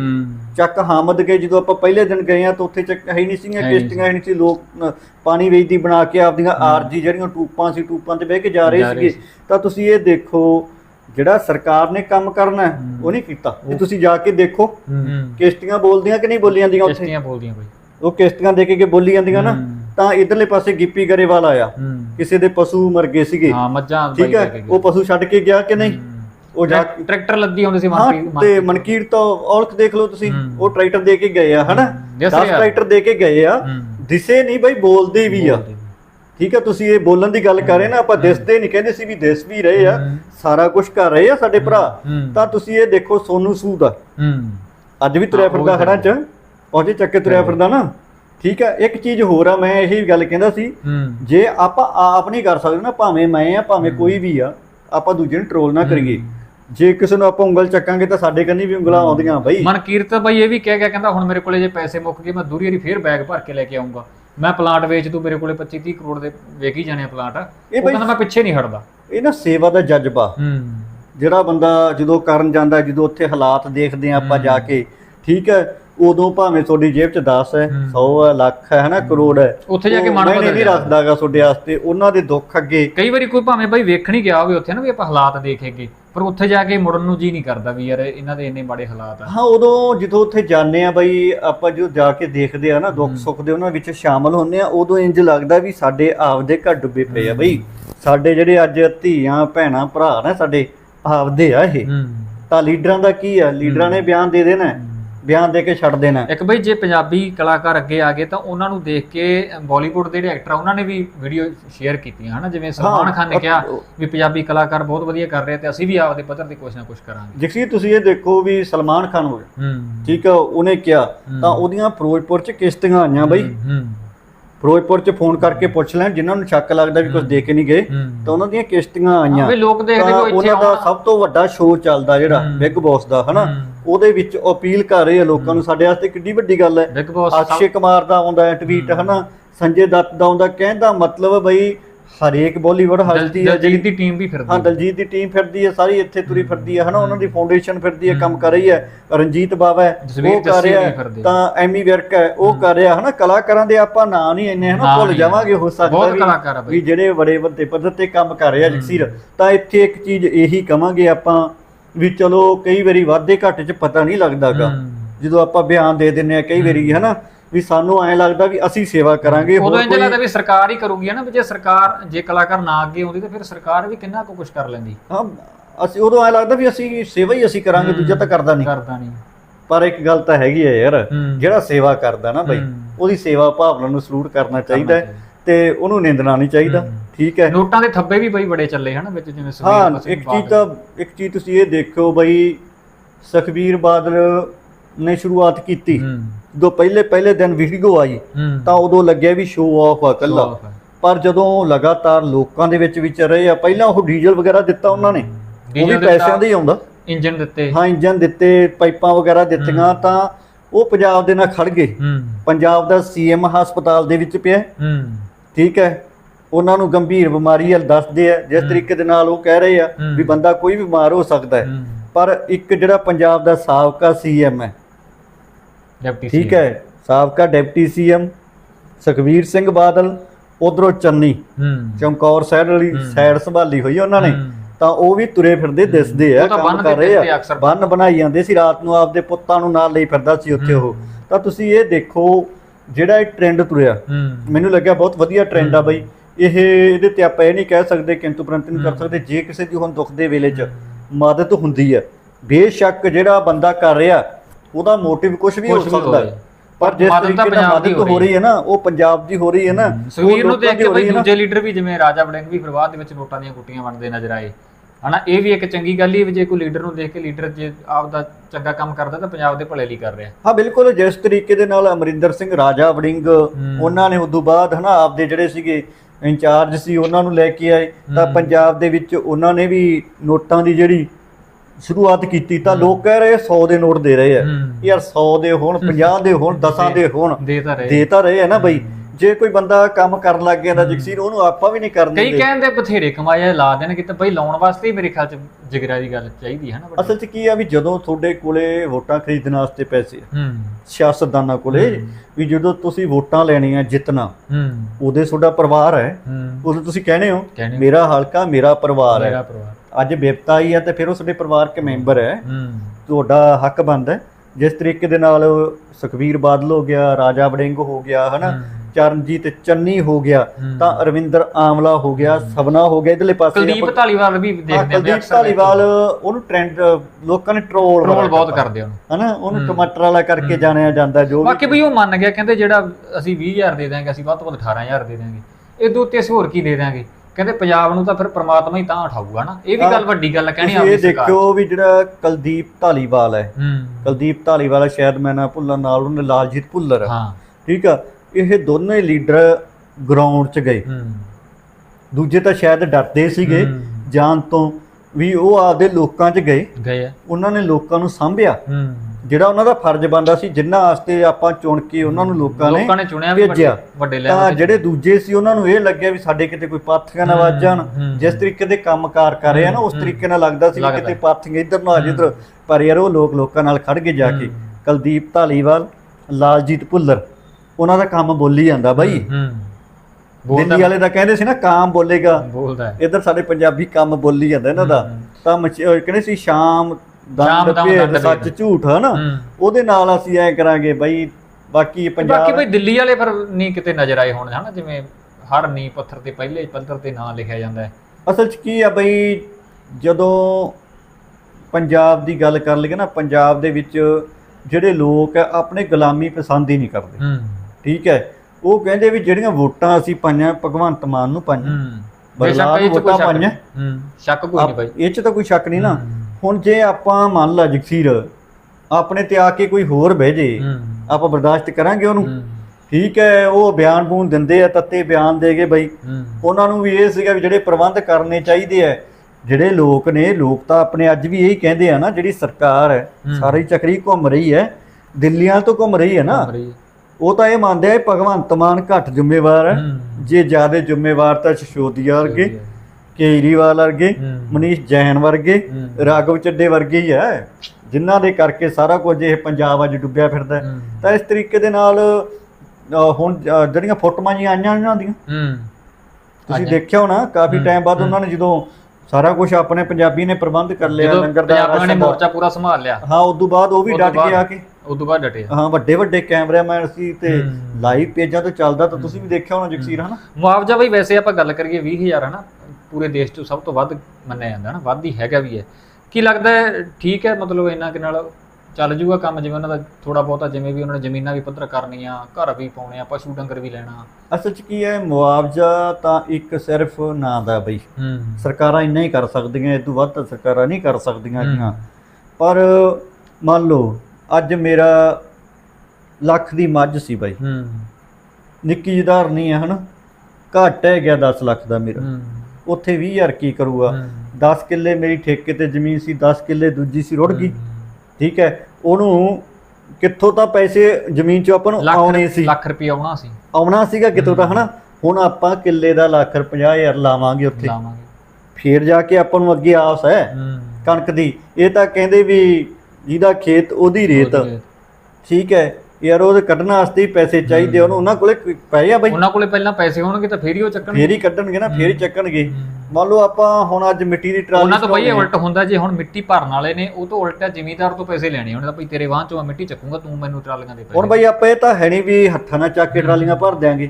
ਚੱਕ ਹਾਮਦ ਗਏ ਜਦੋਂ ਆਪਾਂ ਪਹਿਲੇ ਦਿਨ ਗਏ ਆ ਤਾਂ ਉੱਥੇ ਚੱਕ ਹੈ ਨਹੀਂ ਸੀਗੀਆਂ ਕਿਸ਼ਤੀਆਂ ਹੈ ਨਹੀਂ ਸੀ ਲੋਕ ਪਾਣੀ ਵੇਚਦੀ ਬਣਾ ਕੇ ਆਪਦੀਆਂ ਆਰਜੀ ਜਿਹੜੀਆਂ ਟੂਪਾਂ ਸੀ ਟੂਪਾਂ ਤੇ ਬਹਿ ਕੇ ਜਾ ਰਹੇ ਸੀਗੇ। ਤਾਂ ਤੁਸੀਂ ਇਹ ਦੇਖੋ ਜਿਹੜਾ ਸਰਕਾਰ ਨੇ ਕੰਮ ਕਰਨਾ ਉਹ ਨਹੀਂ ਕੀਤਾ। ਤੁਸੀਂ ਜਾ ਕੇ ਦੇਖੋ ਕਿਸ਼ਤੀਆਂ ਬੋਲਦੀਆਂ ਕਿ ਨਹੀਂ ਬੋਲੀ ਜਾਂਦੀਆਂ ਉੱਥੇ? ਕਿਸ਼ਤੀਆਂ ਬੋਲਦੀਆਂ ਕੋਈ ਉਹ ਕਿਸ਼ਤੀਆਂ ਦੇ ਕੇ ਕੇ ਬੋਲੀ ਜਾਂਦੀਆਂ ਨਾ ਹੂੰ। ਤਾਂ ਇਧਰਲੇ ਪਾਸੇ ਗਿੱਪੀ ਗਰੇਵਾਲ ਆਇਆ। ਹੂੰ। ਕਿਸੇ ਦੇ ਪਸ਼ੂ ਮਰ ਗਏ ਸੀਗੇ। ਹਾਂ ਮੱਝਾਂ ਠੀਕ ਹੈ? ਉਹ ਪਸ਼ੂ ਛੱਡ ਕੇ ਗਿਆ ਕਿ ਨਹੀਂ? ਉਹ ਜਾ ਟਰੈਕ- ਟਰੈਕਟਰ ਲੱਦੀ ਹੁੰਦੇ ਸੀ ਹਾਂ ਮਨਪ੍ਰੀਤ ਤੇ ਮਨਕੀਰ ਤੋਂ ਔਲਖ ਦੇਖ ਲਓ ਤੁਸੀਂ। ਉਹ ਟਰੈਕਟਰ ਦੇ ਕੇ ਗਏ ਆ ਹਨਾ? ਦਿਸ 10 ਰਿਹਾ। ਟਰੈਕਟਰ ਦੇ ਕੇ ਗਏ ਆ। ਹੂੰ। ਦਿਸੇ ਨਹੀਂ ਬਈ ਬੋਲਦੇ ਵੀ ਆ। ਠੀਕ ਆ ਤੁਸੀਂ ਇਹ ਬੋਲਣ ਦੀ ਗੱਲ ਕਰ ਰਹੇ ਨਾ ਆਪਾਂ ਦਿਸਦੇ ਨਹੀਂ ਕਹਿੰਦੇ ਸੀ ਵੀ ਦਿਸ ਵੀ ਰਹੇ ਆ। ਸਾਰਾ ਕੁਝ ਕਰ ਰਹੇ ਆ ਸਾਡੇ ਭਰਾ। ਹੂੰ। ਤਾਂ ਤੁਸੀਂ ਇਹ ਦੇਖੋ ਸੋਨੂ ਸੂਦ ਆ। ਹੂੰ। ਅੱਜ ਵੀ ਤੁਰਿਆ ਹਾਂ, ਫਿਰਦਾ ਖੜਾ ਚ। ਉਹਦੇ ਚੱਕੇ ਤੁਰਿਆ ਫਿਰਦਾ ਨਾ ਠੀਕ ਆ ਇੱਕ ਚੀਜ਼ ਹੋਰ ਆ ਮੈਂ ਇਹੀ ਗੱਲ ਕਹਿੰਦਾ ਸੀ ਹੂੰ। ਜੇ ਆਪਾਂ ਆਪ ਨਹੀਂ ਕਰ ਸਕਦੇ ਨਾ ਭਾਵੇਂ ਮੈਂ ਆ ਭਾਵੇਂ ਕੋਈ ਵੀ ਆ ਆਪਾਂ ਦੂਜੇ ਨੂੰ ਟਰੋਲ ਨਾ ਕਰੀਏ। ਜੇ ਕਿਸੇ ਨੂੰ ਆਪਾਂ ਉਂਗਲ ਚੱਕਾਂਗੇ ਤਾਂ ਸਾਡੇ ਕੰਨੀ ਵੀ ਉਂਗਲਾਂ ਆਉਂਦੀਆਂ ਬਈ। ਮਨਕੀਰਤ ਬਾਈ ਇਹ ਵੀ ਕਹਿ ਗਿਆ ਕਹਿੰਦਾ ਹੁਣ ਮੇਰੇ ਕੋਲੇ ਜੇ ਪੈਸੇ ਮੁੱਕ ਗਏ ਮੈਂ ਦੂਰੀ ਵਾਰੀ ਫੇਰ ਬੈਗ ਭਰ ਕੇ ਲੈ ਕੇ ਆਉਂਗਾ ਮੈਂ ਪਲਾਂਟ ਵੇਚ ਦੂੰ ਮੇਰੇ ਕੋਲੇ 25 30 ਕਰੋੜ ਦੇ ਵੇਖ ਹੀ ਜਾਣੇ ਆ ਪਲਾਂਟ। ਉਹ ਬਾਈ- ਕਹਿੰਦਾ ਮੈਂ ਪਿੱਛੇ ਨਹੀਂ ਹਟਦਾ। ਇਹ ਨਾ ਸੇਵਾ ਦਾ ਜਜ਼ਬਾ। ਹੂੰ। ਜਿਹੜਾ ਬੰਦਾ ਜਦੋਂ ਕਰਨ ਜਾਂਦਾ ਜਦੋਂ ਉੱਥੇ ਹਾਲਾਤ ਦੇਖਦੇ ਆ ਆਪਾਂ ਜਾ ਕੇ ਠੀਕ ਹੈ ਉਦੋਂ ਭਾਵੇਂ ਤੁਹਾਡੀ ਜੇਬ 'ਚ 10 ਹੈ 100 ਹੈ ਲੱਖ ਹੈ ਹਨਾ ਕਰੋੜ ਹੈ। ਉੱਥੇ ਜਾ ਕੇ ਮਨ ਬਦਲ ਨਹੀਂ। ਰੱਖਦਾਗਾ ਤੁਹਾਡੇ ਵਾਸਤੇ ਉਹਨਾਂ ਦੇ ਦੁੱਖ ਅੱਗੇ। ਕਈ ਵਾਰੀ ਕੋਈ ਭਾਵੇਂ ਬਾਈ ਵੇਖਣ ਹੀ ਗਿਆ ਹੋਵੇ ਉੱਥੇ ਨਾ ਵੀ ਆਪਾਂ ਹਾਲਾਤ ਦੇਖੇਗੇ ਪਰ ਉੱਥੇ ਜਾ ਕੇ ਮੁੜਨ ਨੂੰ ਜੀ ਨਹੀਂ ਕਰਦਾ ਵੀ ਯਾਰ ਇਹਨਾਂ ਦੇ ਇੰਨੇ ਮਾੜੇ ਹਾਲਾਤ ਆ। ਹਾਂ ਉਦੋਂ ਜਦੋਂ ਉੱਥੇ ਜਾਂਦੇ ਆ ਬਈ ਆਪਾਂ ਜਦੋਂ ਜਾ ਕੇ ਦੇਖਦੇ ਆ ਨਾ ਦੁੱਖ ਸੁੱਖ ਦੇ ਉਹਨਾਂ ਵਿੱਚ ਸ਼ਾਮਲ ਹੁੰਦੇ ਆ ਉਦੋਂ ਇੰਜ ਲੱਗਦਾ ਵੀ ਸਾਡੇ ਆਪਦੇ ਘਰ ਡੁੱਬੇ ਪਏ ਆ ਬਈ। ਸਾਡੇ ਜਿਹੜੇ ਅੱਜ ਧੀਆਂ ਭੈਣਾਂ ਭਰਾ ਨੇ ਸਾਡੇ ਆਪਦੇ ਆ ਇਹ। ਤਾਂ ਲੀਡਰਾਂ ਦਾ ਕੀ ਆ? ਲੀਡਰਾਂ ਨੇ ਬਿਆਨ ਦੇ ਦੇਣਾ। ਬਿਆਨ ਦੇ ਕੇ ਛੱਡ ਦੇਣਾ। ਇੱਕ ਬਈ ਜੇ ਪੰਜਾਬੀ ਕਲਾਕਾਰ ਅੱਗੇ ਆ ਗਏ ਤਾਂ ਉਹਨਾਂ ਨੂੰ ਦੇਖ ਕੇ ਬਾਲੀਵੁੱਡ ਦੇ ਜਿਹੜੇ ਐਕਟਰ ਆ ਉਹਨਾਂ ਨੇ ਵੀ ਵੀਡੀਓ ਸ਼ੇਅਰ ਕੀਤੀਆਂ ਹਨਾ? ਜਿਵੇਂ ਸਲਮਾਨ ਖਾਨ ਨੇ ਕਿਹਾ ਵੀ ਪੰਜਾਬੀ ਕਲਾਕਾਰ ਬਹੁਤ ਵਧੀਆ ਕਰ ਰਹੇ ਤੇ ਅਸੀਂ ਵੀ ਆਪਦੇ ਪੱਧਰ ਤੇ ਕੁਝ ਨਾ ਕੁਝ ਕਰਾਂਗੇ। ਜਗਸੀਰ ਤੁਸੀਂ ਇਹ ਦੇਖੋ ਵੀ ਸਲਮਾਨ ਖਾਨ ਹੂੰ। ਠੀਕ ਆ ਉਹਨੇ ਕਿਹਾ ਤਾਂ ਉਹਦੀਆਂ ਫਿਰੋਜ਼ਪੁਰ ਚ ਕਿਸ਼ਤੀਆਂ ਆਈਆਂ ਬਈ। ਫਿਰੋਜ਼ਪੁਰ ਚ ਫੋਨ ਕਰਕੇ ਪੁੱਛ ਲੈਣ ਜਿਨ੍ਹਾਂ ਨੂੰ ਸ਼ੱਕ ਲੱਗਦਾ ਵੀ ਕੁਝ ਦੇ ਕੇ ਨਹੀਂ ਗਏ ਤਾਂ ਉਹਨਾਂ ਦੀਆਂ ਕਿਸ਼ਤੀਆਂ ਆਈਆਂ। ਵੀ ਲੋਕ ਦੇਖਦੇ ਵੀ ਇੱਥੇ ਉਹਨਾਂ ਦਾ ਸਭ ਤੋਂ ਵੱਡਾ ਸ਼ੋਅ ਚੱਲਦਾ ਜਿਹੜਾ ਬਿਗ ਬੌਸ ਦਾ ਹਨਾ। ਉਹਦੇ ਵਿੱਚ ਅਪੀਲ ਕਰ ਰਹੇ ਆ ਲੋਕਾਂ ਨੂੰ ਸਾਡੇ ਵਾਸਤੇ ਕਿੱਡੀ ਵੱਡੀ ਗੱਲ ਹੈ। ਅਕਸ਼ੇ ਕੁਮਾਰ ਦਾ ਆਉਂਦਾ ਟਵੀਟ ਹਨਾ? ਸੰਜੇ ਦੱਤ ਦਾ ਆਉਂਦਾ ਕਹਿਣ ਦਾ ਮਤਲਬ ਬਈ ਹਰੇਕ ਬਾਲੀਵੁੱਡ ਹਸਤੀ ਹੈ ਦਲਜੀਤ ਦੀ ਟੀਮ ਵੀ ਫਿਰਦੀ ਹਾਂ ਦਲਜੀਤ ਦੀ ਟੀਮ ਫਿਰਦੀ ਹੈ ਸਾਰੀ ਇੱਥੇ ਤੁਰੀ ਫਿਰਦੀ ਹੈ ਹਨਾ ਉਹਨਾਂ ਦੀ ਫਾਊਂਡੇਸ਼ਨ ਫਿਰਦੀ ਹੈ ਕੰਮ ਕਰ ਰਹੀ ਹੈ ਰਣਜੀਤ ਬਾਵਾ ਹੈ ਉਹ ਕਰ ਰਿਹਾ। ਤਾਂ ਐਮੀ ਵਿਰਕ ਹੈ ਉਹ ਕਰ ਰਿਹਾ ਹਨਾ ਕਲਾਕਾਰਾਂ ਦੇ ਆਪਾਂ ਨਾਂ ਨਹੀਂ ਇੰਨੇ ਹਨਾ ਭੁੱਲ। ਜਾਵਾਂਗੇ ਹੋ ਸਕਦਾ ਵੀ- ਜਿਹੜੇ ਬੜੇ ਵੱਡੇ ਪੱਧਰ ਤੇ ਕੰਮ ਕਰ ਰਿਹਾ ਜਗਸੀਰ। ਤਾਂ ਇੱਥੇ ਇੱਕ ਚੀਜ਼ ਇਹੀ ਕਵਾਂਗੇ ਆਪਾਂ ਵੀ ਚਲੋ ਕਈ ਵਾਰੀ ਵਾਧੇ ਘਾਟੇ 'ਚ ਪਤਾ ਨਹੀਂ ਲੱਗਦਾਗਾ। ਜਦੋਂ ਆਪਾਂ ਬਿਆਨ ਦੇ ਦਿੰਨੇ ਆ ਕਈ ਵਾਰੀ ਹਨਾ ਵੀ ਸਾਨੂੰ ਐਂ ਲੱਗਦਾ ਵੀ ਅਸੀਂ ਸੇਵਾ ਕਰਾਂਗੇ ਉਦੋਂ ਇੰਜ ਲੱਗਦਾ ਵੀ ਸਰਕਾਰ ਹੀ ਕਰੂਗੀ ਨਾ ਵੀ ਜੇ ਸਰਕਾਰ ਜੇ ਕਲਾਕਾਰ ਨਾ ਅੱਗੇ ਆਉਂਦੀ ਤਾਂ ਫਿਰ ਸਰਕਾਰ ਵੀ ਕਿੰਨਾ ਕੁ ਕੁਝ ਕਰ ਲੈਂਦੀ। ਹਾਂ ਅਸੀਂ ਉਦੋਂ ਐਂ ਲੱਗਦਾ ਵੀ ਅਸੀਂ ਸੇਵਾ ਹੀ ਅਸੀਂ ਕਰਾਂਗੇ ਦੂਜਾ ਤਾਂ ਕਰਦਾ ਨਹੀਂ। ਕਰਦਾ ਨਹੀਂ। ਪਰ ਇੱਕ ਗੱਲ ਤਾਂ ਹੈਗੀ ਹੈ ਯਾਰ। ਜਿਹੜਾ ਸੇਵਾ ਕਰਦਾ ਨਾ ਬਈ। ਉਹਦੀ ਸੇਵਾ ਭਾਵਨਾ ਨੂੰ ਸਲੂਟ ਕਰਨਾ ਚਾਹੀਦਾ ਤੇ ਉਹਨੂੰ ਨਿੰਦਣਾ ਨਹੀਂ ਚਾਹੀਦਾ ਠੀਕ ਹੈ। ਨੋਟਾਂ ਦੇ ਥੱਬੇ ਵੀ ਬਈ ਬੜੇ ਚੱਲੇ ਹਨ ਵਿੱਚ ਜਿਵੇਂ ਹਾਂ ਇੱਕ ਚੀਜ਼ ਤਾਂ ਇੱਕ ਚੀਜ਼ ਤੁਸੀਂ ਇਹ ਦੇਖੋ ਬਈ ਸੁਖਬੀਰ ਬਾਦਲ ਨੇ ਸ਼ੁਰੂਆਤ ਕੀਤੀ। ਜਦੋਂ ਪਹਿਲੇ ਪਹਿਲੇ ਦਿਨ ਵੀਡੀਓ ਆਈ ਤਾਂ ਉਦੋਂ ਲੱਗਿਆ ਵੀ ਸ਼ੋਅ ਆਫ ਆ ਕੱਲਾ। ਪਰ ਜਦੋਂ ਲਗਾਤਾਰ ਲੋਕਾਂ ਦੇ ਵਿੱਚ ਵਿਚਰ ਰਹੇ ਆ ਪਹਿਲਾਂ ਉਹ ਡੀਜ਼ਲ ਵਗੈਰਾ ਦਿੱਤਾ ਉਹਨਾਂ ਨੇ। ਉਹ ਵੀ ਪੈਸਿਆਂ ਦੇ ਹੀ ਆਉਂਦਾ। ਇੰਜਨ ਦਿੱਤੇ। ਹਾਂ ਇੰਜਨ ਦਿੱਤੇ ਪਾਈਪਾਂ ਵਗੈਰਾ ਦਿੱਤੀਆਂ ਤਾਂ ਉਹ ਪੰਜਾਬ ਦੇ ਨਾਲ ਖੜ ਗਏ। ਪੰਜਾਬ ਦਾ ਸੀਐਮ ਹਸਪਤਾਲ ਦੇ ਵਿੱਚ ਪਿਆ। ਠੀਕ ਹੈ। ਉਹਨਾਂ ਨੂੰ ਗੰਭੀਰ ਬਿਮਾਰੀ ਹਲ ਦੱਸਦੇ ਆ ਜਿਸ ਤਰੀਕੇ ਦੇ ਨਾਲ ਉਹ ਕਹਿ ਰਹੇ ਆ। ਵੀ ਬੰਦਾ ਕੋਈ ਵੀ ਬਿਮਾਰ ਹੋ ਸਕਦਾ ਹੂੰ। ਪਰ ਇੱਕ ਜਿਹੜਾ ਪੰਜਾਬ ਦਾ ਸਾਬਕਾ ਸੀਐਮ ਹੈ ਡਿਪਟੀ ਠੀਕ ਹੈ ਸਾਬਕਾ ਡਿਪਟੀ ਸੀਐਮ ਸੁਖਬੀਰ ਸਿੰਘ ਬਾਦਲ ਉਧਰੋਂ ਚੰਨੀ ਚਮਕੌਰ ਸਾਈਡ ਵਾਲੀ। ਸਾਈਡ ਸੰਭਾਲੀ ਹੋਈ ਉਹਨਾਂ ਨੇ। ਤਾਂ ਉਹ ਵੀ ਤੁਰੇ ਫਿਰਦੇ ਦਿਸਦੇ ਆ ਕੰਮ ਕਰ ਰਹੇ ਆ। ਬੰਨ ਬਣਾਈ ਜਾਂਦੇ ਸੀ ਰਾਤ ਨੂੰ ਆਪਦੇ ਪੁੱਤਾਂ ਨੂੰ ਨਾਲ ਲਈ ਫਿਰਦਾ ਸੀ ਉੱਥੇ ਉਹ। ਤਾਂ ਤੁਸੀਂ ਇਹ ਦੇਖੋ ਜਿਹੜਾ ਇਹ ਟ੍ਰੈਂਡ ਤੁਰਿਆ ਮੈਨੂੰ ਲੱਗਿਆ ਬਹੁਤ ਵਧੀਆ ਟ੍ਰੈਂਡ ਆ ਬਈ। ਇਹ ਇਹਦੇ ਤੇ ਆਪਾਂ ਇਹ ਨਹੀਂ ਕਹਿ ਸਕਦੇ ਕਿੰਤੂ ਪ੍ਰੰਤੂ ਨਹੀਂ ਕਰ ਸਕਦੇ ਜੇ ਕਿਸੇ ਦੀ ਹੁਣ ਦੁੱਖ ਦੇ ਵੇਲੇ 'ਚ ਮਦਦ ਹੁੰਦੀ ਆ ਬੇਸ਼ੱਕ ਜਿਹੜਾ ਬੰਦਾ ਕਰ ਰਿਹਾ ਉਹਦਾ ਮੋਟਿਵ ਕੁਝ ਵੀ ਹੋ ਕੁਛ ਵੀ ਸਕਦਾ ਹੋਵੇ। ਹੈ। ਪਰ ਜਿਸ ਮਦਦ ਤਾਂ ਤਰੀਕੇ ਨਾਲ ਪੰਜਾਬ ਦੀ ਮਦਦ ਹੋ ਹੋ ਰਹੀ ਹੈ। ਨਾ ਉਹ ਪੰਜਾਬ ਦੀ ਹੋ ਰਹੀ ਹੈ ਨਾ ਉਹ ਸੁਖਵੀਰ ਨੂੰ ਲੋਕਾਂ ਦੇਖ ਦੀ ਕੇ ਹੋ ਬਈ ਰਹੀ ਹੈ ਨਾ। ਦੂਜੇ ਲੀਡਰ ਵੀ ਜਿਵੇਂ ਰਾਜਾ ਵੜਿੰਗ ਵੀ ਫਿਰ ਬਾਅਦ ਦੇ ਵਿੱਚ ਨੋਟਾਂ ਦੀਆਂ ਕੁੱਟੀਆਂ ਵੰਡਦੇ ਨਜ਼ਰ ਆਏ। ਹਨਾ ਇਹ ਵੀ ਇੱਕ ਚੰਗੀ ਗੱਲ ਹੀ ਹੈ ਵੀ ਜੇ ਕੋਈ ਲੀਡਰ ਨੂੰ ਦੇਖ ਕੇ ਲੀਡਰ ਜੇ ਆਪਦਾ ਚੰਗਾ ਕੰਮ ਕਰਦਾ ਤਾਂ ਪੰਜਾਬ ਦੇ ਭਲੇ ਲਈ ਕਰ ਰਿਹਾ। ਹਾਂ ਬਿਲਕੁਲ ਜਿਸ ਤਰੀਕੇ ਦੇ ਨਾਲ ਅਮਰਿੰਦਰ ਸਿੰਘ ਰਾਜਾ ਵੜਿੰਗ ਉਹਨਾਂ ਨੇ ਉਦੋਂ ਬਾਅਦ ਹਨਾ ਆਪਦੇ ਜਿਹੜੇ ਸੀਗੇ ਇੰਚਾਰਜ ਸੀ ਉਹਨਾਂ ਨੂੰ ਲੈ ਕੇ ਆਏ। ਤਾਂ ਪੰਜਾਬ ਦੇ ਵਿੱਚ ਉਹਨਾਂ ਨੇ ਵੀ ਨੋਟਾਂ ਦੀ ਜਿਹੜੀ ਸ਼ੁਰੂਆਤ ਕੀਤੀ ਤਾਂ ਲੋਕ ਕਹਿ ਰਹੇ 100 ਦੇ ਨੋਟ ਦੇ ਰਹੇ ਆ। ਹੂੰ। ਯਾਰ 100 ਦੇ ਹੋਣ 50 ਦੇ ਹੋਣ 10 ਦੇ ਹੋਣ ਦੇ ਤਾਂ ਰਹੇ। ਦੇ ਤਾਂ ਰਹੇ ਆ ਨਾ ਬਈ। ਜੇ ਕੋਈ ਬੰਦਾ ਕੰਮ ਕਰਨ ਲੱਗ ਗਿਆ ਤਾਂ ਜਗਸੀਰ ਉਹਨੂੰ ਆਪਾਂ ਵੀ ਨਹੀਂ ਕਰਨ ਕਈ ਦਿੰਦੇ। ਕਹਿੰਦੇ ਬਥੇਰੇ ਕਮਾਇਆ ਲਾ ਦੇਣਗੇ ਤਾਂ ਬਈ ਲਾਉਣ ਵਾਸਤੇ ਹੀ ਮੇਰੇ ਖਿਆਲ ਚ ਜਿਗਰਾ ਦੀ ਗੱਲ ਚਾਹੀਦੀ ਹੈ ਨਾ ਵੱਡੀ। ਅਸਲ 'ਚ ਕੀ ਆ ਵੀ ਜਦੋਂ ਤੁਹਾਡੇ ਕੋਲੇ ਵੋਟਾਂ ਖਰੀਦਣ ਵਾਸਤੇ ਪੈਸੇ ਆ ਹੂੰ। ਸਿਆਸਤਦਾਨਾਂ ਕੋਲੇ ਵੀ ਜਦੋਂ ਤੁਸੀਂ ਵੋਟਾਂ ਲੈਣੀਆਂ ਜਿੱਤਣਾ ਹੂੰ। ਉਹਦੇ ਤੁਹਾਡਾ ਪਰਿਵਾਰ ਹੈ। ਹੂੰ। ਉਦੋਂ ਤੁਸੀਂ ਕਹਿੰਦੇ ਹੋ ਕਹਿੰਦੇ ਮੇਰਾ ਹਲਕਾ ਮੇਰਾ ਪਰਿਵਾਰ ਹੈ। ਮੇਰਾ ਪਰਿਵਾਰ। ਅੱਜ ਵਿਪਤਾ ਹੈ ਤੇ ਫਿਰ ਉਹ ਸਾਡੇ ਪਰਿਵਾਰਕ ਮੈਂਬਰ ਹੈ। ਹੂੰ। ਤੁਹਾਡਾ ਹੱਕ ਬਣਦਾ ਹੈ। ਜਿਸ ਤਰੀਕੇ ਦੇ ਨਾਲ ਸੁਖਵੀਰ ਬਾਦਲ ਹੋ ਗਿਆ ਰਾਜਾ ਵੜਿੰਗ ਹੋ ਗਿਆ ਹਨਾ। ਚਰਨਜੀਤ ਚੰਨੀ ਹੋ ਗਿਆ। ਤਾਂ ਅਰਵਿੰਦਰ ਆਮਲਾ ਹੋ ਗਿਆ ਸਬਨਾ ਹੋ ਗਿਆ ਇਧਰਲੇ ਪਾਸੇ ਕੁਲਦੀਪ ਧਾਲੀਵਾਲ ਵੀ ਦੇਖਦੇ ਆਂ ਵੀ ਕੁਲਦੀਪ ਧਾਲੀਵਾਲ ਉਹਨੂੰ ਟ੍ਰੈਂਡ ਲੋਕਾਂ ਨੇ ਟ੍ਰੋਲ ਟ੍ਰੋਲ ਬਹੁਤ ਕਰਦੇ ਉਹਨੂੰ। ਹਨਾ ਉਹਨੂੰ ਟਮਾਟਰ ਵਾਲਾ ਕਰਕੇ ਜਾਣਿਆ ਜਾਂਦਾ ਜੋ ਵੀ ਬਾਕੀ ਬਈ ਉਹ ਮੰਨ ਗਿਆ ਕਹਿੰਦੇ ਜਿਹੜਾ ਅਸੀਂ 20000 ਦੇ ਦਾਂਗੇ ਅਸੀਂ ਵੱਧ ਤੋਂ ਵੱਧ 18000 ਦੇ ਦਾਂਗੇ ਇਹ ਉੱਤੇ ਅਸੀਂ ਹੋਰ ਕੀ ਦੇ ਦਾਂਗੇ ਕਹਿੰਦੇ ਪੰਜਾਬ ਨੂੰ ਤਾਂ ਫਿਰ ਪ੍ਰਮਾਤਮਾ ਹੀ ਤਾਂ ਉਠਾਊਗਾ ਨਾ। ਇਹ ਵੀ ਗੱਲ ਵੱਡੀ ਗੱਲ ਕਹਿਣੀ ਆਪਣੀ ਇਹ ਦੇਖਿਓ ਵੀ ਜਿਹੜਾ ਕੁਲਦੀਪ ਧਾਲੀਵਾਲ ਹੈ। ਹੂੰ। ਕੁਲਦੀਪ ਧਾਲੀਵਾਲ ਸ਼ਾਇਦ ਮੈਂ ਨਾ ਭੁੱਲਾਂ ਨਾਲ ਉਹਨੇ ਲਾਲਜੀਤ ਭੁੱਲਰ। ਹਾਂ। ਠੀਕ ਆ? ਇਹ ਦੋਨੇ ਲੀਡਰ ਗਰਾਊਂਡ 'ਚ ਗਏ। ਦੂਜੇ ਤਾਂ ਸ਼ਾਇਦ ਡਰਦੇ ਸੀਗੇ। ਜਾਣ ਤੋਂ ਵੀ ਉਹ ਆਪਦੇ ਲੋਕਾਂ 'ਚ ਗਏ। ਗਏ ਆ। ਉਹਨਾਂ ਨੇ ਲੋਕਾਂ ਨੂੰ ਸਾਂਭਿਆ। ਜਿਹੜਾ ਉਹਨਾਂ ਦਾ ਫਰਜ਼ ਬਣਦਾ ਸੀ ਜਿੰਨਾ ਵਾਸਤੇ ਆਪਾਂ ਚੁਣ ਕੇ ਉਹਨਾਂ ਨੂੰ ਲੋਕਾਂ ਨੇ ਲੋਕਾਂ ਨੇ ਚੁਣਿਆ ਵੀ ਭੇਜਿਆ। ਵੱਡੇ- ਲੈਵਲ ਤੇ ਜਿਹੜੇ ਦੂਜੇ ਸੀ ਉਹਨਾਂ ਨੂੰ ਇਹ ਲੱਗਿਆ ਵੀ ਸਾਡੇ ਕਿਤੇ ਕੋਈ ਪਾਥੀਆਂ ਨਾ ਵੱਜ ਜਾਣ। ਜਿਸ ਤਰੀਕੇ ਦੇ ਕੰਮਕਾਰ ਕਰ ਰਹੇ ਆ ਨਾ ਉਸ ਤਰੀਕੇ ਨਾਲ ਲੱਗਦਾ ਸੀ। ਕਿਤੇ ਪਾਥੀਆਂ ਇੱਧਰ ਨਾ ਜਿੱਧਰ ਪਰ ਯਾਰ ਉਹ ਲੋਕ ਲੋਕਾਂ ਨਾਲ ਖੜ ਕੇ ਜਾ ਕੇ। ਕੁਲਦੀਪ ਧਾਲੀਵਾਲ ਲਾਲਜੀਤ ਭੁੱਲਰ। ਉਹਨਾਂ ਦਾ ਕੰਮ ਬੋਲੀ ਜਾਂਦਾ ਬਾਈ। ਹੂੰ ਦਿੱਲੀ ਵਾਲੇ ਤਾਂ ਕਹਿੰਦੇ ਸੀ ਨਾ ਕਾਮ ਬੋਲੇਗਾ। ਬੋਲਦਾ ਇੱਧਰ ਸਾਡੇ ਪੰਜਾਬੀ ਕੰਮ ਬੋਲੀ ਜਾਂਦਾ ਇਹਨਾਂ ਦਾ। ਤਾਂ ਕਹਿੰਦੇ ਸੀ ਸ਼ਾਮ ਦੰਦ ਭੇਦ ਸੱਚ। ਝੂਠ ਹਨਾ। ਉਹਦੇ ਨਾਲ ਅਸੀਂ ਐ ਕਰਾਂਗੇ ਬਾਈ ਬਾਕੀ ਪੰਜਾਬ ਬਾਕੀ ਬਈ ਦਿੱਲੀ ਵਾਲੇ ਪਰ ਨਹੀਂ ਕਿਤੇ ਨਜ਼ਰ ਆਏ ਹੋਣ ਹਨਾ? ਜਿਵੇਂ ਹਰ ਨੀ ਪੱਥਰ ਤੇ ਪਹਿਲੇ ਪੱਥਰ ਤੇ ਨਾਂ ਲਿਖਿਆ ਜਾਂਦਾ ਹੈ। ਅਸਲ 'ਚ ਕੀ ਆ ਬਈ ਜਦੋਂ ਪੰਜਾਬ ਦੀ ਗੱਲ ਕਰ ਲਈਏ ਨਾ ਪੰਜਾਬ ਦੇ ਵਿੱਚ ਜਿਹੜੇ ਲੋਕ ਆਪਣੇ ਗੁਲਾਮੀ ਪਸੰਦ ਹੀ ਨਹੀਂ ਕਰਦੇ। ਹੂੰ। ਠੀਕ ਹੈ। ਉਹ ਕਹਿੰਦੇ ਵੀ ਜਿਹੜੀਆਂ ਵੋਟਾਂ ਅਸੀਂ ਪਾਈਆਂ ਭਗਵੰਤ ਮਾਨ ਨੂੰ ਪਾਈਆਂ। ਹੂੰ। ਬਦਲਾਅ ਨੂੰ ਵੋਟਾਂ ਪਾਈਆਂ। ਹੂੰ ਸ਼ੱਕ ਕੋਈ ਨਹੀਂ ਬਾਈ। ਇਹ 'ਚ ਤਾਂ ਕੋਈ ਸ਼ੱਕ ਨਹੀਂ ਨਾ। ਹੁਣ ਜੇ ਆਪਾਂ ਮੰਨ ਲਾ ਜਗਸੀਰ ਆਪਣੇ ਤੇ ਆ ਕੇ ਕੋਈ ਹੋਰ ਬਹਿ ਜੇ ਆਪਾਂ ਬਰਦਾਸ਼ਤ ਕਰਾਂਗੇ ਉਹਨੂੰ। ਠੀਕ ਹੈ ਉਹ ਬਿਆਨ ਬੂਨ ਦਿੰਦੇ ਆ ਤੱਤੇ ਬਿਆਨ ਦੇ ਕੇ ਬਈ। ਉਹਨਾਂ ਨੂੰ ਵੀ ਇਹ ਸੀਗਾ ਵੀ ਜਿਹੜੇ ਪ੍ਰਬੰਧ ਕਰਨੇ ਚਾਹੀਦੇ ਆ ਜਿਹੜੇ ਲੋਕ ਨੇ ਲੋਕ ਤਾਂ ਆਪਣੇ ਅੱਜ ਵੀ ਇਹੀ ਕਹਿੰਦੇ ਆ ਨਾ ਜਿਹੜੀ ਸਰਕਾਰ ਹੈ ਸਾਰੀ ਚੱਕਰੀ ਘੁੰਮ ਰਹੀ ਹੈ ਦਿੱਲੀਆਂ ਤੋਂ ਘੁੰਮ ਰਹੀ ਹੈ ਨਾ। ਉਹ ਤਾਂ ਇਹ ਮੰਨਦੇ ਆ ਭਗਵੰਤ ਮਾਨ ਘੱਟ ਜ਼ਿੰਮੇਵਾਰ ਹੈ। ਜੇ ਜ਼ਿਆਦਾ ਜ਼ਿੰਮੇਵਾਰ ਤਾਂ ਸ਼ਸ਼ੋਦੀਆ ਵਰਗੇ ਕੇਜਰੀਵਾਲ ਵਰਗੇ। ਮਨੀਸ਼ ਜੈਨ ਵਰਗੇ। ਰਾਘਵ ਚੱਡੇ ਵਰਗੇ ਹੀ ਹੈ ਜਿਨ੍ਹਾਂ ਦੇ ਕਰਕੇ ਸਾਰਾ ਕੁਝ ਇਹ ਪੰਜਾਬ ਅੱਜ ਡੁੱਬਿਆ ਫਿਰਦਾ। ਤਾਂ ਇਸ ਤਰੀਕੇ ਦੇ ਨਾਲ ਹੁਣ ਜਿਹੜੀਆਂ ਫੋਟੋਆਂ ਜੀਆਂ ਆਈਆਂ ਉਹਨਾਂ ਦੀਆਂ। ਤੁਸੀਂ ਦੇਖਿਆ ਹੋਣਾ ਕਾਫੀ ਟਾਈਮ ਬਾਅਦ ਉਹਨਾਂ ਨੇ ਜਦੋਂ ਸਾਰਾ ਕੁਝ ਆਪਣੇ ਪੰਜਾਬੀ ਨੇ ਪ੍ਰਬੰਧ ਕਰ ਲਿਆ ਲੰਗਰ ਦਾ ਪੰਜਾਬੀਆਂ ਨੇ। ਮੋਰਚਾ ਪੂਰਾ ਸੰਭਾਲ ਲਿਆ। ਹਾਂ ਉਸ ਤੋਂ ਬਾਅਦ ਉਹ ਵੀ ਡਟ ਕੇ ਆ ਕੇ। ਉਸ ਤੋਂ ਬਾਅਦ ਡਟੇ ਆ। ਹਾਂ ਵੱਡੇ ਵੱਡੇ ਕੈਮਰਾਮੈਨ ਸੀ ਤੇ ਹੂੰ। ਲਾਈਵ ਪੇਜਾਂ ਤੋਂ ਚੱਲਦਾ ਤਾਂ ਤੁਸੀਂ ਵੀ ਦੇਖਿਆ ਹੋਣਾ ਜਗਸੀਰ ਹਨਾ? ਮੁਆਵਜ਼ਾ ਬਈ ਵੈਸੇ ਆਪਾਂ ਗੱਲ ਕਰੀਏ 20000 ਹੈ ਨਾ ਪੂਰੇ ਦੇਸ਼ 'ਚ ਸਭ ਤੋਂ ਵੱਧ ਮੰਨਿਆ ਜਾਂਦਾ ਨਾ ਵੱਧ ਹੀ ਹੈਗਾ ਵੀ ਹੈ। ਕੀ ਲੱਗਦਾ ਹੈ ਠੀਕ ਹੈ ਮਤਲਬ ਇੰਨਾ ਕਿ ਨਾਲ ਚੱਲ ਜੂਗਾ ਕੰਮ ਜਿਵੇਂ ਉਹਨਾਂ ਦਾ ਥੋੜਾ ਬਹੁਤਾ ਜਿਵੇਂ ਵੀ ਉਹਨਾਂ ਨੇ ਜ਼ਮੀਨਾਂ ਵੀ ਪੱਧਰ ਕਰਨੀਆਂ ਘਰ ਵੀ ਪਾਉਣੇ ਆ ਪਸ਼ੂ ਡੰਗਰ ਵੀ ਲੈਣਾ। ਅਸਲ 'ਚ ਕੀ ਹੈ ਮੁਆਵਜ਼ਾ ਤਾਂ ਇੱਕ ਸਿਰਫ ਨਾਂ ਦਾ ਬਈ। ਹੂੰ। ਸਰਕਾਰਾਂ ਇੰਨਾ ਹੀ ਕਰ ਸਕਦੀਆਂ ਇਸ ਤੋਂ ਵੱਧ ਤਾਂ ਸਰਕਾਰਾਂ ਨਹੀਂ ਕਰ ਸਕਦੀਆਂ ਹੂੰ। ਜੀਆਂ ਪਰ ਮੰਨ ਲਓ ਅੱਜ ਮੇਰਾ ਲੱਖ ਦੀ ਮੱਝ ਸੀ ਬਾਈ। ਹੂੰ। ਨਿੱਕੀ ਜਿਹੀ ਧਾਰ ਨਹੀਂ ਹੈ ਹਨਾ। ਘੱਟ ਹੈ ਗਿਆ 10 ਲੱਖ ਦਾ ਮੇਰਾ। ਉੱਥੇ 20000 ਕੀ ਕਰੂਗਾ। 10 ਕਿੱਲੇ ਮੇਰੀ ਠੇਕੇ ਤੇ ਜ਼ਮੀਨ ਸੀ 10 ਕਿੱਲੇ ਦੂਜੀ ਸੀ ਰੁੜ ਗਈ। ਠੀਕ ਹੈ। ਉਹਨੂੰ ਕਿੱਥੋਂ ਤਾਂ ਪੈਸੇ ਜ਼ਮੀਨ 'ਚੋਂ ਆਪਾਂ ਨੂੰ ਆਉਣੇ ਸੀ। ਲੱਖ ਰੁਪਏ ਆਉਣਾ ਸੀ। ਆਉਣਾ ਸੀਗਾ ਕਿਤੋਂ ਤਾਂ ਹਨਾ। ਹੁਣ ਆਪਾਂ ਕਿੱਲੇ ਦਾ ਲੱਖ ਰੁਪਇਆ ਹਜ਼ਾਰ ਲਾਵਾਂਗੇ ਉੱਥੇ। ਲਾਵਾਂਗੇ। ਫੇਰ ਜਾ ਕੇ ਆਪਾਂ ਨੂੰ ਅੱਗੇ ਆਸ ਹੂੰ। ਕਣਕ ਦੀ। ਇਹ ਤਾਂ ਕਹਿੰਦੇ ਵੀ ਜਿਹਦਾ ਖੇਤ ਉਹਦੀ ਰੇਤ ਠੀਕ ਹੈ। ਯਾਰ ਉਹਦੇ ਕੱਢਣ ਵਾਸਤੇ ਹੀ ਪੈਸੇ ਚਾਹੀਦੇ ਉਹਨੂੰ ਉਹਨਾਂ ਕੋਲੇ ਪਏ ਆ ਬਈ? ਉਹਨਾਂ ਕੋਲੇ ਪਹਿਲਾਂ ਪੈਸੇ ਹੋਣਗੇ ਤਾਂ ਫੇਰ ਹੀ ਉਹ ਚੱਕਣਗੇ। ਫੇਰ ਹੀ ਕੱਢਣਗੇ ਨਾ ਫੇਰ ਹੀ ਚੱਕਣਗੇ। ਮੰਨ ਲਓ ਆਪਾਂ ਹੁਣ ਅੱਜ ਮਿੱਟੀ ਦੀ ਟਰਾਲੀ ਉਹਨਾਂ ਤੋਂ ਬਈ ਉਲਟ ਹੁੰਦਾ ਜੇ ਹੁਣ ਮਿੱਟੀ ਭਰਨ ਵਾਲੇ ਨੇ ਉਹ ਤੋਂ ਉਲਟਾ ਜ਼ਿਮੀਦਾਰ ਤੋਂ ਪੈਸੇ ਲੈਣੇ ਉਹਨੇ ਤਾਂ ਭਈ ਤੇਰੇ ਵਾਹਨ ਚੋਂ ਮਿੱਟੀ ਚੱਕੂੰਗਾ ਤੂੰ ਮੈਨੂੰ ਟਰਾਲੀਆਂ ਦੇ ਪੈਸੇ ਹੁਣ ਬਈ ਆਪਾਂ ਇਹ ਤਾਂ ਹੈ ਨਹੀਂ ਵੀ ਹੱਥਾਂ ਨਾਲ ਚੱਕ ਕੇ ਟਰਾਲੀਆਂ ਭਰ ਦਿਆਂਗੇ।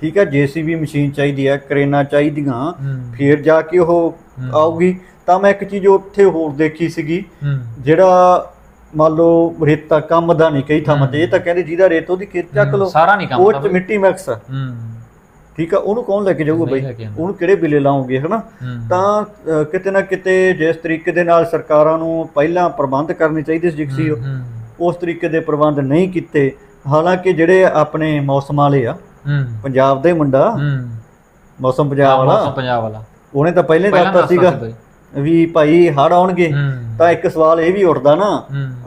ਠੀਕ ਹੈ ਜੀਸੀਬੀ ਮਸ਼ੀਨ ਚਾਹੀਦੀ ਹੈ ਕਰੇਨਾਂ ਚਾਹੀਦੀਆਂ। ਫੇਰ ਜਾ ਕੇ ਉਹ ਆਊਗੀ। ਤਾਂ ਮੈਂ ਇੱਕ ਚੀਜ਼ ਉੱਥੇ ਹੋਰ ਦੇਖੀ ਸੀਗੀ। ਜਿਹੜਾ ਮੰਨ ਲਓ ਰੇਤਾ ਕੰਮ ਦਾ ਨਹੀਂ ਕਈ ਥਾਵਾਂ ਤੇ। ਇਹ ਤਾਂ ਕਹਿੰਦੇ ਜਿਹਦਾ ਰੇਤ ਉਹਦੀ ਖੇਤ ਚੱਕ ਲਓ। ਸਾਰਾ ਨਹੀਂ ਕੰਮ ਉਹ ਚ। ਮਿੱਟੀ ਮਿਕਸ ਆ। ਹੂੰ। ਠੀਕ ਆ ਉਹਨੂੰ ਕੌਣ ਲੈ ਕੇ ਜਾਊਗਾ ਬਈ। ਉਹਨੂੰ ਕਿਹੜੇ ਬਿੱਲੇ ਲਾਉਂਗੇ ਹਨਾ? ਤਾਂ ਕਿਤੇ ਨਾ ਕਿਤੇ ਜਿਸ ਤਰੀਕੇ ਦੇ ਨਾਲ ਸਰਕਾਰਾਂ ਨੂੰ ਪਹਿਲਾਂ ਪ੍ਰਬੰਧ ਕਰਨੇ ਚਾਹੀਦੇ ਸੀ ਜਿਕਸੀ ਉਸ ਤਰੀਕੇ ਦੇ ਪ੍ਰਬੰਧ ਨਹੀਂ ਕੀਤੇ। ਹਾਲਾਂਕਿ ਜਿਹੜੇ ਆਪਣੇ ਮੌਸਮ ਵਾਲੇ ਆ ਪੰਜਾਬ ਦਾ ਹੀ। ਮੁੰਡਾ ਮੌਸਮ ਪੰਜਾਬ ਮੌਸਮ ਵਾਲਾ ਪੰਜਾਬ ਵਾਲਾ। ਉਹਨੇ ਤਾਂ ਪਹਿਲੇ ਦੱਸਤਾ ਸੀਗਾ। ਵੀ ਭਾਈ ਹੜ ਆਉਣਗੇ ਤਾਂ ਇੱਕ ਸਵਾਲ ਇਹ ਵੀ ਉੱਠਦਾ ਨਾ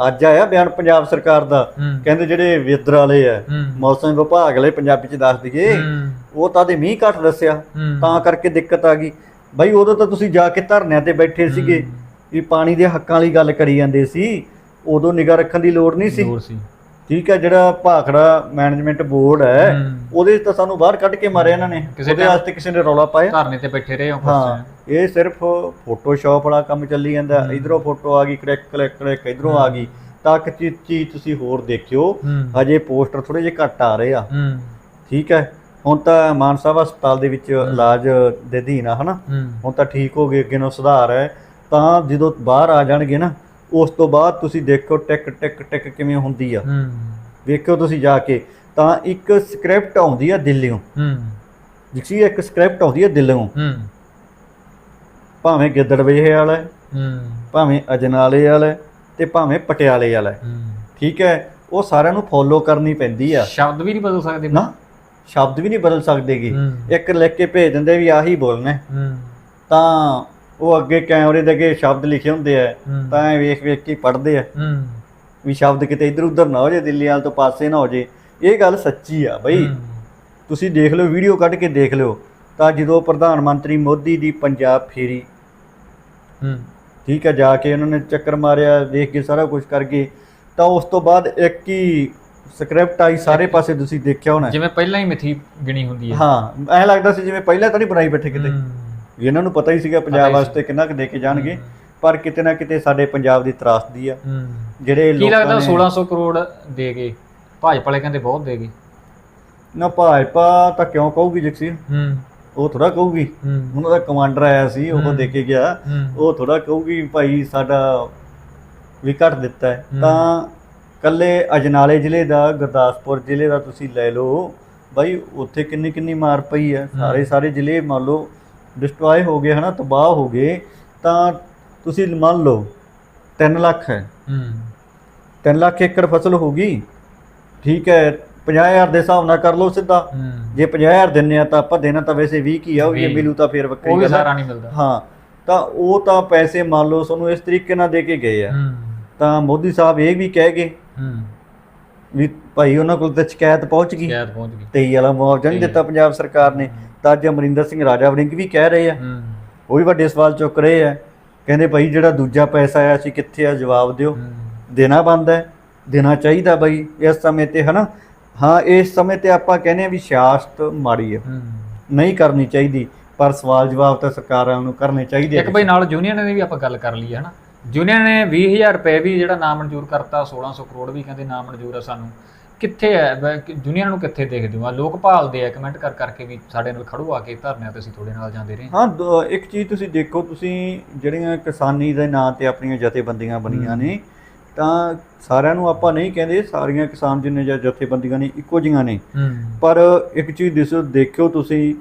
ਅੱਜ ਆਇਆ ਬਿਆਨ ਪੰਜਾਬ ਸਰਕਾਰ ਦਾ ਕਹਿੰਦੇ ਜਿਹੜੇ ਵਿਦਰ ਵਾਲੇ ਆ ਮੌਸਮ ਵਿਭਾਗ ਵਾਲੇ ਪੰਜਾਬੀ ਚ ਦੱਸ ਦਈਏ ਉਹ ਤਾਂ ਦੇ ਮੀਂਹ ਘੱਟ ਦੱਸਿਆ ਤਾਂ ਕਰਕੇ ਦਿੱਕਤ ਆ ਗਈ। ਬਾਈ ਉਦੋਂ ਤਾਂ ਤੁਸੀਂ ਜਾ ਕੇ ਧਰਨਿਆਂ ਤੇ ਬੈਠੇ ਸੀਗੇ ਵੀ ਪਾਣੀ ਦੇ ਹੱਕਾਂ ਵਾਲੀ ਗੱਲ ਕਰੀ ਜਾਂਦੇ ਸੀ ਉਦੋਂ ਨਿਗਾ ਰੱਖਣ ਦੀ ਲੋੜ ਨਹੀਂ ਸੀ। ਠੀਕ ਹੈ ਜਿਹੜਾ ਭਾਖੜਾ ਮੈਨੇਜਮੈਂਟ ਬੋਰਡ ਹੈ। ਉਹਦੇ ਤਾਂ ਸਾਨੂੰ ਬਾਹਰ ਕੱਢ ਕੇ ਮਾਰਿਆ ਇਹਨਾਂ ਨੇ। ਕਿਸੇ ਉਹਦੇ ਵਾਸਤੇ ਕਿਸੇ ਨੇ ਰੌਲਾ ਪਾਇਆ। ਧਰਨੇ ਤੇ ਬੈਠੇ ਰਹੇ ਹੋ ਹਾਂ ਇਹ ਸਿਰਫ ਫੋਟੋਸ਼ਾਪ ਵਾਲਾ ਕੰਮ ਚੱਲੀ ਜਾਂਦਾ। ਇਧਰੋਂ ਫੋਟੋ ਆ ਗਈ ਕਲਿੱਕ ਕਲਿੱਕ ਕਲਿੱਕ ਇਧਰੋਂ ਆ ਗਈ। ਤਾਂ ਕਿ ਚੀ- ਚੀਜ਼ ਤੁਸੀਂ ਹੋਰ ਦੇਖਿਓ ਹਜੇ ਪੋਸਟਰ ਥੋੜੇ ਜਿਹੇ ਘੱਟ ਆ ਰਹੇ ਆ। ਠੀਕ ਹੈ ਹੁਣ ਤਾਂ ਮਾਨਸਾ ਹਸਪਤਾਲ ਦੇ ਵਿੱਚ ਇਲਾਜ ਦੇ ਅਧੀਨ ਆ ਹਨਾ? ਹੁਣ ਤਾਂ ਠੀਕ ਹੋ ਗਏ ਅੱਗੇ ਨੂੰ ਸੁਧਾਰ ਹੈ। ਤਾਂ ਜਦੋਂ ਬਾਹਰ ਆ ਜਾਣਗੇ ਨਾ ਉਸ ਤੋਂ ਬਾਅਦ ਤੁਸੀਂ ਦੇਖੋ ਟਿਕ ਟਿਕ ਟਿਕ ਕਿਵੇਂ ਹੁੰਦੀ ਆ। ਹੂੰ। ਵੇਖਿਓ ਤੁਸੀਂ ਜਾ ਕੇ ਤਾਂ ਇੱਕ ਸਕ੍ਰਿਪਟ ਆਉਂਦੀ ਆ ਦਿੱਲੀੋਂ ਹੂੰ। ਜਿਸੀ ਇੱਕ ਸਕ੍ਰਿਪਟ ਆਉਂਦੀ ਆ ਦਿੱਲੀੋਂ ਹੂੰ। ਭਾਵੇਂ ਗਿੱਦੜਵੇ ਵਾਲਾ ਹੈ, ਹੂੰ। ਭਾਵੇਂ ਅਜਨਾਲੇ ਵਾਲਾ ਤੇ ਭਾਵੇਂ ਪਟਿਆਲੇ ਵਾਲਾ ਠੀਕ ਹੈ ਉਹ ਸਾਰਿਆਂ ਨੂੰ ਫੋਲੋ ਕਰਨੀ ਪੈਂਦੀ ਆ। ਸ਼ਬਦ ਵੀ ਨਹੀਂ ਬਦਲ ਸਕਦੇ ਨਾ ਸ਼ਬਦ ਵੀ ਨਹੀਂ ਬਦਲ ਸਕਦੇਗੇ। ਇੱਕ ਲਿਖ ਕੇ ਭੇਜ ਦਿੰਦੇ ਵੀ ਆਹੀ ਬੋਲਣਾ ਤਾਂ ਉਹ ਅੱਗੇ ਕੈਮਰੇ ਦੇ ਅੱਗੇ ਸ਼ਬਦ ਲਿਖੇ ਹੁੰਦੇ ਆ ਤਾਂ ਐ ਵੇਖ ਵੇਖ ਕੇ ਪੜ੍ਹਦੇ ਆ। ਵੀ ਸ਼ਬਦ ਕਿਤੇ ਇੱਧਰ ਉੱਧਰ ਨਾ ਹੋ ਜੇ ਦਿੱਲੀ ਵਾਲ ਤੋਂ ਪਾਸੇ ਨਾ ਹੋ ਜੇ ਇਹ ਗੱਲ ਸੱਚੀ ਆ ਬਈ। ਤੁਸੀਂ ਦੇਖ ਲਿਓ ਵੀਡੀਓ ਕੱਢ ਕੇ ਦੇਖ ਲਿਓ। ਤਾਂ ਜਦੋਂ ਪ੍ਰਧਾਨ ਮੰਤਰੀ ਮੋਦੀ ਦੀ ਪੰਜਾਬ ਫੇਰੀ ਹੂੰ। ਠੀਕ ਹੈ ਜਾ ਕੇ ਉਹਨਾਂ ਨੇ ਚੱਕਰ ਮਾਰਿਆ ਦੇਖ ਕੇ ਸਾਰਾ ਕੁਝ ਕਰਕੇ ਤਾਂ ਉਸ ਤੋਂ ਬਾਅਦ ਇੱਕ ਹੀ ਸਕ੍ਰਿਪਟ ਆਈ ਸਾਰੇ ਪਾਸੇ ਤੁਸੀਂ ਦੇਖਿਆ ਹੋਣਾ। ਜਿਵੇਂ ਪਹਿਲਾਂ ਹੀ ਮਿੱਥੀ ਗਿਣੀ ਹੁੰਦੀ ਹੈ। ਹਾਂ ਐਂ ਲੱਗਦਾ ਸੀ ਜਿਵੇਂ ਪਹਿਲਾਂ ਤਾਂ ਨਹੀਂ ਬਣਾਈ ਬੈਠੇ ਕਿਤੇ। ਇਹਨਾਂ ਨੂੰ ਪਤਾ ਹੀ ਸੀਗਾ ਪੰਜਾਬ। ਵਾਸਤੇ ਕਿੰਨਾ ਕੁ ਦੇ ਕੇ ਜਾਣਗੇ ਪਰ ਕਿਤੇ ਨਾ ਕਿਤੇ ਸਾਡੇ ਪੰਜਾਬ ਦੀ ਤਰਾਸਦੀ ਆ। ਜਿਹੜੇ ਕੀ ਲੋਕਾਂ ਲੱਗਦਾ ਨੇ 1600 ਕਰੋੜ ਦੇ ਗਏ? ਭਾਜਪਾ ਵਾਲੇ ਕਹਿੰਦੇ ਬਹੁਤ ਦੇ ਗਏ। ਨਾ ਭਾਜਪਾ ਤਾਂ ਕਿਉਂ ਕਹੂਗੀ ਜਗਸੀਰ? ਹੂੰ। ਉਹ ਥੋੜਾ ਕਹੂਗੀ। ਉਹਨਾਂ ਦਾ ਕਮਾਂਡਰ ਆਇਆ ਸੀ ਉਹ। ਦੇ ਕੇ ਗਿਆ। ਉਹ ਥੋੜਾ ਕਹੂਗੀ ਭਾਈ ਸਾਡਾ ਵੀ ਘੱਟ ਦਿੱਤਾ ਹੂੰ। ਤਾਂ ਕੱਲੇ ਅਜਨਾਲੇ ਜ਼ਿਲ੍ਹੇ ਦਾ ਗੁਰਦਾਸਪੁਰ ਜ਼ਿਲ੍ਹੇ ਦਾ ਤੁਸੀਂ ਲੈ ਲਓ। ਬਾਈ ਉੱਥੇ ਕਿੰਨੀ ਕਿੰਨੀ ਮਾਰ ਪਈ ਹੈ। ਸਾਰੇ ਸਾਰੇ ਜ਼ਿਲ੍ਹੇ ਮੰਨ ਲਓ ਡਿਸਟਰੋਏ ਹੋ ਗਏ ਹਨਾ ਤਬਾਹ ਹੋ ਗਏ ਤਾਂ ਤੁਸੀਂ ਮੰਨ ਲਓ 3 ਲੱਖ ਹੈ। ਹੂੰ। 3 ਲੱਖ ਏਕੜ ਫਸਲ ਹੋ ਗਈ ਠੀਕ ਹੈ 50000 ਦੇ ਹਿਸਾਬ ਨਾਲ ਕਰ ਲਓ ਸਿੱਧਾ। ਜੇ 50000 ਦਿੰਨੇ ਆ ਤਾਂ ਆਪਾਂ ਦੇਣਾ ਤਾਂ ਵੈਸੇ 20 ਕੀ ਆ ਉਹ ਜੇ। ਮਿਲੂ ਤਾਂ ਫੇਰ ਉਹ ਵੱਖਰੀ ਗੱਲ ਹੈ ਸਾਰਾ ਨਹੀਂ ਮਿਲਦਾ। ਹਾਂ ਤਾਂ ਉਹ ਤਾਂ ਪੈਸੇ ਮੰਨ ਲਓ ਤੁਹਾਨੂੰ ਇਸ ਤਰੀਕੇ ਨਾਲ ਦੇ ਕੇ ਗਏ ਆ। ਤਾਂ ਮੋਦੀ ਸਾਹਿਬ ਇਹ ਵੀ ਕਹਿ ਗਏ ਵੀ ਭਾਈ ਉਹਨਾਂ ਕੋਲ ਤਾਂ ਸ਼ਿਕਾਇਤ ਪਹੁੰਚ ਗਈ। ਸ਼ਾਇਦ ਪਹੁੰਚ ਗਈ। 23 ਵਾਲਾ ਮੁਆਵਜ਼ਾ ਨਹੀਂ ਦਿੱਤਾ ਪੰਜਾਬ ਸਰਕਾਰ ਨੇ। ਤਾਂ ਅੱਜ ਅਮਰਿੰਦਰ ਸਿੰਘ ਰਾਜਾ ਵੜਿੰਗ ਵੀ ਕਹਿ ਰਹੇ ਆ। ਉਹ ਵੀ ਵੱਡੇ ਸਵਾਲ ਚੁੱਕ ਰਹੇ ਆ। ਕਹਿੰਦੇ ਭਾਈ ਜਿਹੜਾ ਦੂਜਾ ਪੈਸਾ ਆਇਆ ਸੀ ਕਿੱਥੇ ਆ ਜਵਾਬ ਦਿਓ। ਦੇਣਾ ਬੰਦ ਹੈ ਦੇਣਾ ਚਾਹੀਦਾ ਬਾਈ ਇਸ ਸਮੇਂ ਤੇ ਹਨਾ? ਹਾਂ ਇਸ ਸਮੇਂ ਤੇ ਆਪਾਂ ਕਹਿੰਦੇ ਆ ਵੀ ਸਿਆਸਤ ਮਾੜੀ ਹੈ। ਨਹੀਂ ਕਰਨੀ ਚਾਹੀਦੀ ਪਰ ਸਵਾਲ ਜਵਾਬ ਤਾਂ ਸਰਕਾਰਾਂ ਨੂੰ ਕਰਨੇ ਚਾਹੀਦੇ ਇੱਕ ਬਈ ਨਾਲ ਯੂਨੀਅਨ ਨੇ ਵੀ ਆਪਾਂ ਗੱਲ ਕਰ ਲਈ ਹੈ ਹਨਾ? ਯੂਨੀਅਨ ਨੇ 20000 ਰੁਪਏ ਵੀ ਜਿਹੜਾ ਨਾਮ ਮਨਜ਼ੂਰ ਕਰਤਾ 1600 ਕਰੋੜ ਵੀ ਕਹਿੰਦੇ ਨਾਮ ਮਨਜ਼ੂਰ ਆ ਸਾਨੂੰ। ਕਿੱਥੇ ਹੈ? ਯੂਨੀਅਨ ਨੂੰ ਕਿੱਥੇ ਦੇਖਦੇ ਹੋ? ਆ ਲੋਕ ਭਾਲਦੇ ਆ ਕਮੈਂਟ ਕਰ ਕਰਕੇ ਵੀ ਸਾਡੇ ਨਾਲ ਖੜੋ ਆ ਕੇ ਧਰਨਿਆਂ ਤੇ ਅਸੀਂ ਤੁਹਾਡੇ ਨਾਲ ਜਾਂਦੇ ਰਹੇ। ਹਾਂ ਇੱਕ ਚੀਜ਼ ਤੁਸੀਂ ਦੇਖੋ ਤੁਸੀਂ ਜਿਹੜੀਆਂ ਕਿਸਾਨੀ ਦੇ ਨਾਂ ਤੇ ਆਪਣੀਆਂ ਜਥੇਬੰਦੀਆਂ ਬਣੀਆਂ ਨੇ ਤਾਂ ਸਾਰਿਆਂ ਨੂੰ ਆਪਾਂ ਨਹੀਂ ਕਹਿੰਦੇ ਸਾਰੀਆਂ ਕਿਸਾਨ ਜਿੰਨੇ ਜਾਂ ਜਥੇਬੰਦੀਆਂ ਨੇ ਇੱਕੋ ਜਿਹੀਆਂ ਨੇ। ਪਰ ਇੱਕ ਚੀਜ਼ ਦਿਸੋ ਦੇਖਿਓ ਤੁਸੀਂ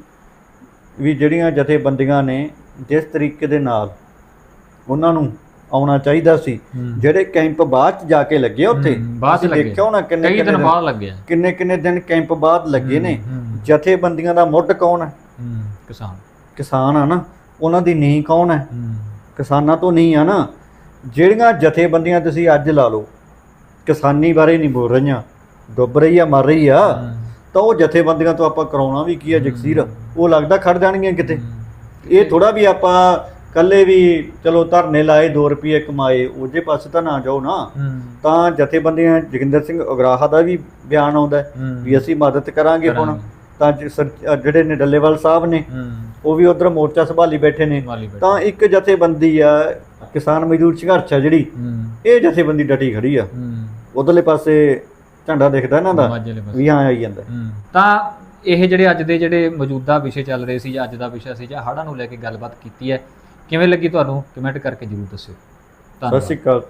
ਵੀ ਜਿਹੜੀਆਂ ਜਥੇਬੰਦੀਆਂ ਨੇ ਜਿਸ ਤਰੀਕੇ ਦੇ ਨਾਲ ਉਹਨਾਂ ਨੂੰ ਆਉਣਾ ਚਾਹੀਦਾ ਸੀ। ਜਿਹੜੇ ਕੈਂਪ ਬਾਅਦ ਚ ਜਾ ਕੇ ਲੱਗੇ ਉੱਥੇ ਬਾਅਦ ਲੱਗੇ। ਦੇਖਿਆ ਹੋਣਾ ਕਿੰਨੇ ਕਈ ਦਿਨ ਕਿੰਨੇ ਬਾਅਦ ਲੱਗਿਆ ਕਿੰਨੇ ਕਿੰਨੇ ਦਿਨ ਕੈਂਪ ਬਾਅਦ ਲੱਗੇ ਨੇ? ਜਥੇਬੰਦੀਆਂ ਦਾ ਮੁੱਢ ਕੌਣ ਹੈ? ਕਿਸਾਨ। ਕਿਸਾਨ ਆ ਨਾ ਉਹਨਾਂ ਦੀ ਨੀਂਹ ਕੌਣ ਹੈ? ਕਿਸਾਨਾਂ ਤੋਂ ਨਹੀਂ ਆ ਨਾ। ਜਿਹੜੀਆਂ ਜਥੇਬੰਦੀਆਂ ਤੁਸੀਂ ਅੱਜ ਲਾ ਲਓ ਕਿਸਾਨੀ ਬਾਰੇ ਨਹੀਂ ਬੋਲ ਰਹੀਆਂ ਡੁੱਬ ਰਹੀ ਆ ਮਰ ਰਹੀ ਆ ਤਾਂ ਉਹ ਜਥੇਬੰਦੀਆਂ ਤੋਂ ਆਪਾਂ ਕਰਾਉਣਾ ਵੀ ਕੀ ਆ ਜਗਸੀਰ? ਉਹ ਲੱਗਦਾ ਖੜ ਜਾਣਗੀਆਂ ਕਿਤੇ। ਇਹ ਥੋੜਾ ਵੀ ਆਪਾਂ ਕੱਲੇ ਵੀ ਚਲੋ ਧਰਨੇ ਲਾਏ 2 ਰੁਪਏ ਕਮਾਏ ਉਹਦੇ ਪਾਸੇ ਤਾਂ ਨਾ ਜਾਓ ਨਾ। ਤਾਂ ਜਥੇਬੰਦੀਆਂ ਜੋਗਿੰਦਰ ਸਿੰਘ ਉਗਰਾਹਾ ਦਾ ਵੀ ਬਿਆਨ ਆਉਂਦਾ ਵੀ ਅਸੀਂ ਮਦਦ ਕਰਾਂਗੇ ਹੁਣ। ਤਾਂ ਜਿਹੜੇ ਨੇ ਡੱਲੇਵਾਲ ਸਾਹਿਬ ਨੇ ਉਹ ਵੀ ਉਧਰ ਮੋਰਚਾ ਸੰਭਾਲੀ ਬੈਠੇ ਨੇ। ਤਾਂ ਇੱਕ ਜਥੇਬੰਦੀ ਆ ਕਿਸਾਨ ਮਜ਼ਦੂਰ ਸੰਘਰਸ਼ ਆ ਜਿਹੜੀ ਇਹ ਜਥੇਬੰਦੀ ਡਟੀ ਖੜੀ ਆ। ਉਧਰਲੇ ਪਾਸੇ ਝੰਡਾ ਦਿਖਦਾ ਇਹਨਾਂ ਦਾ। ਵੀ ਹਾਂ ਆਈ ਜਾਂਦਾ। ਤਾਂ ਇਹ ਜਿਹੜੇ ਅੱਜ ਦੇ ਜਿਹੜੇ ਮੌਜੂਦਾ ਵਿਸ਼ੇ ਚੱਲ ਰਹੇ ਸੀ ਜਾਂ ਅੱਜ ਦਾ ਵਿਸ਼ਾ ਸੀ ਜਾਂ ਹੜ੍ਹਾਂ ਨੂੰ ਲੈ ਕੇ ਗੱਲਬਾਤ ਕੀਤੀ ਹੈ ਕਿਵੇਂ ਲੱਗੀ ਤੁਹਾਨੂੰ ਕਮੈਂਟ ਕਰਕੇ ਜਰੂਰ ਦੱਸਿਓ। ਸਤਿ ਸ਼੍ਰੀ ਅਕਾਲ।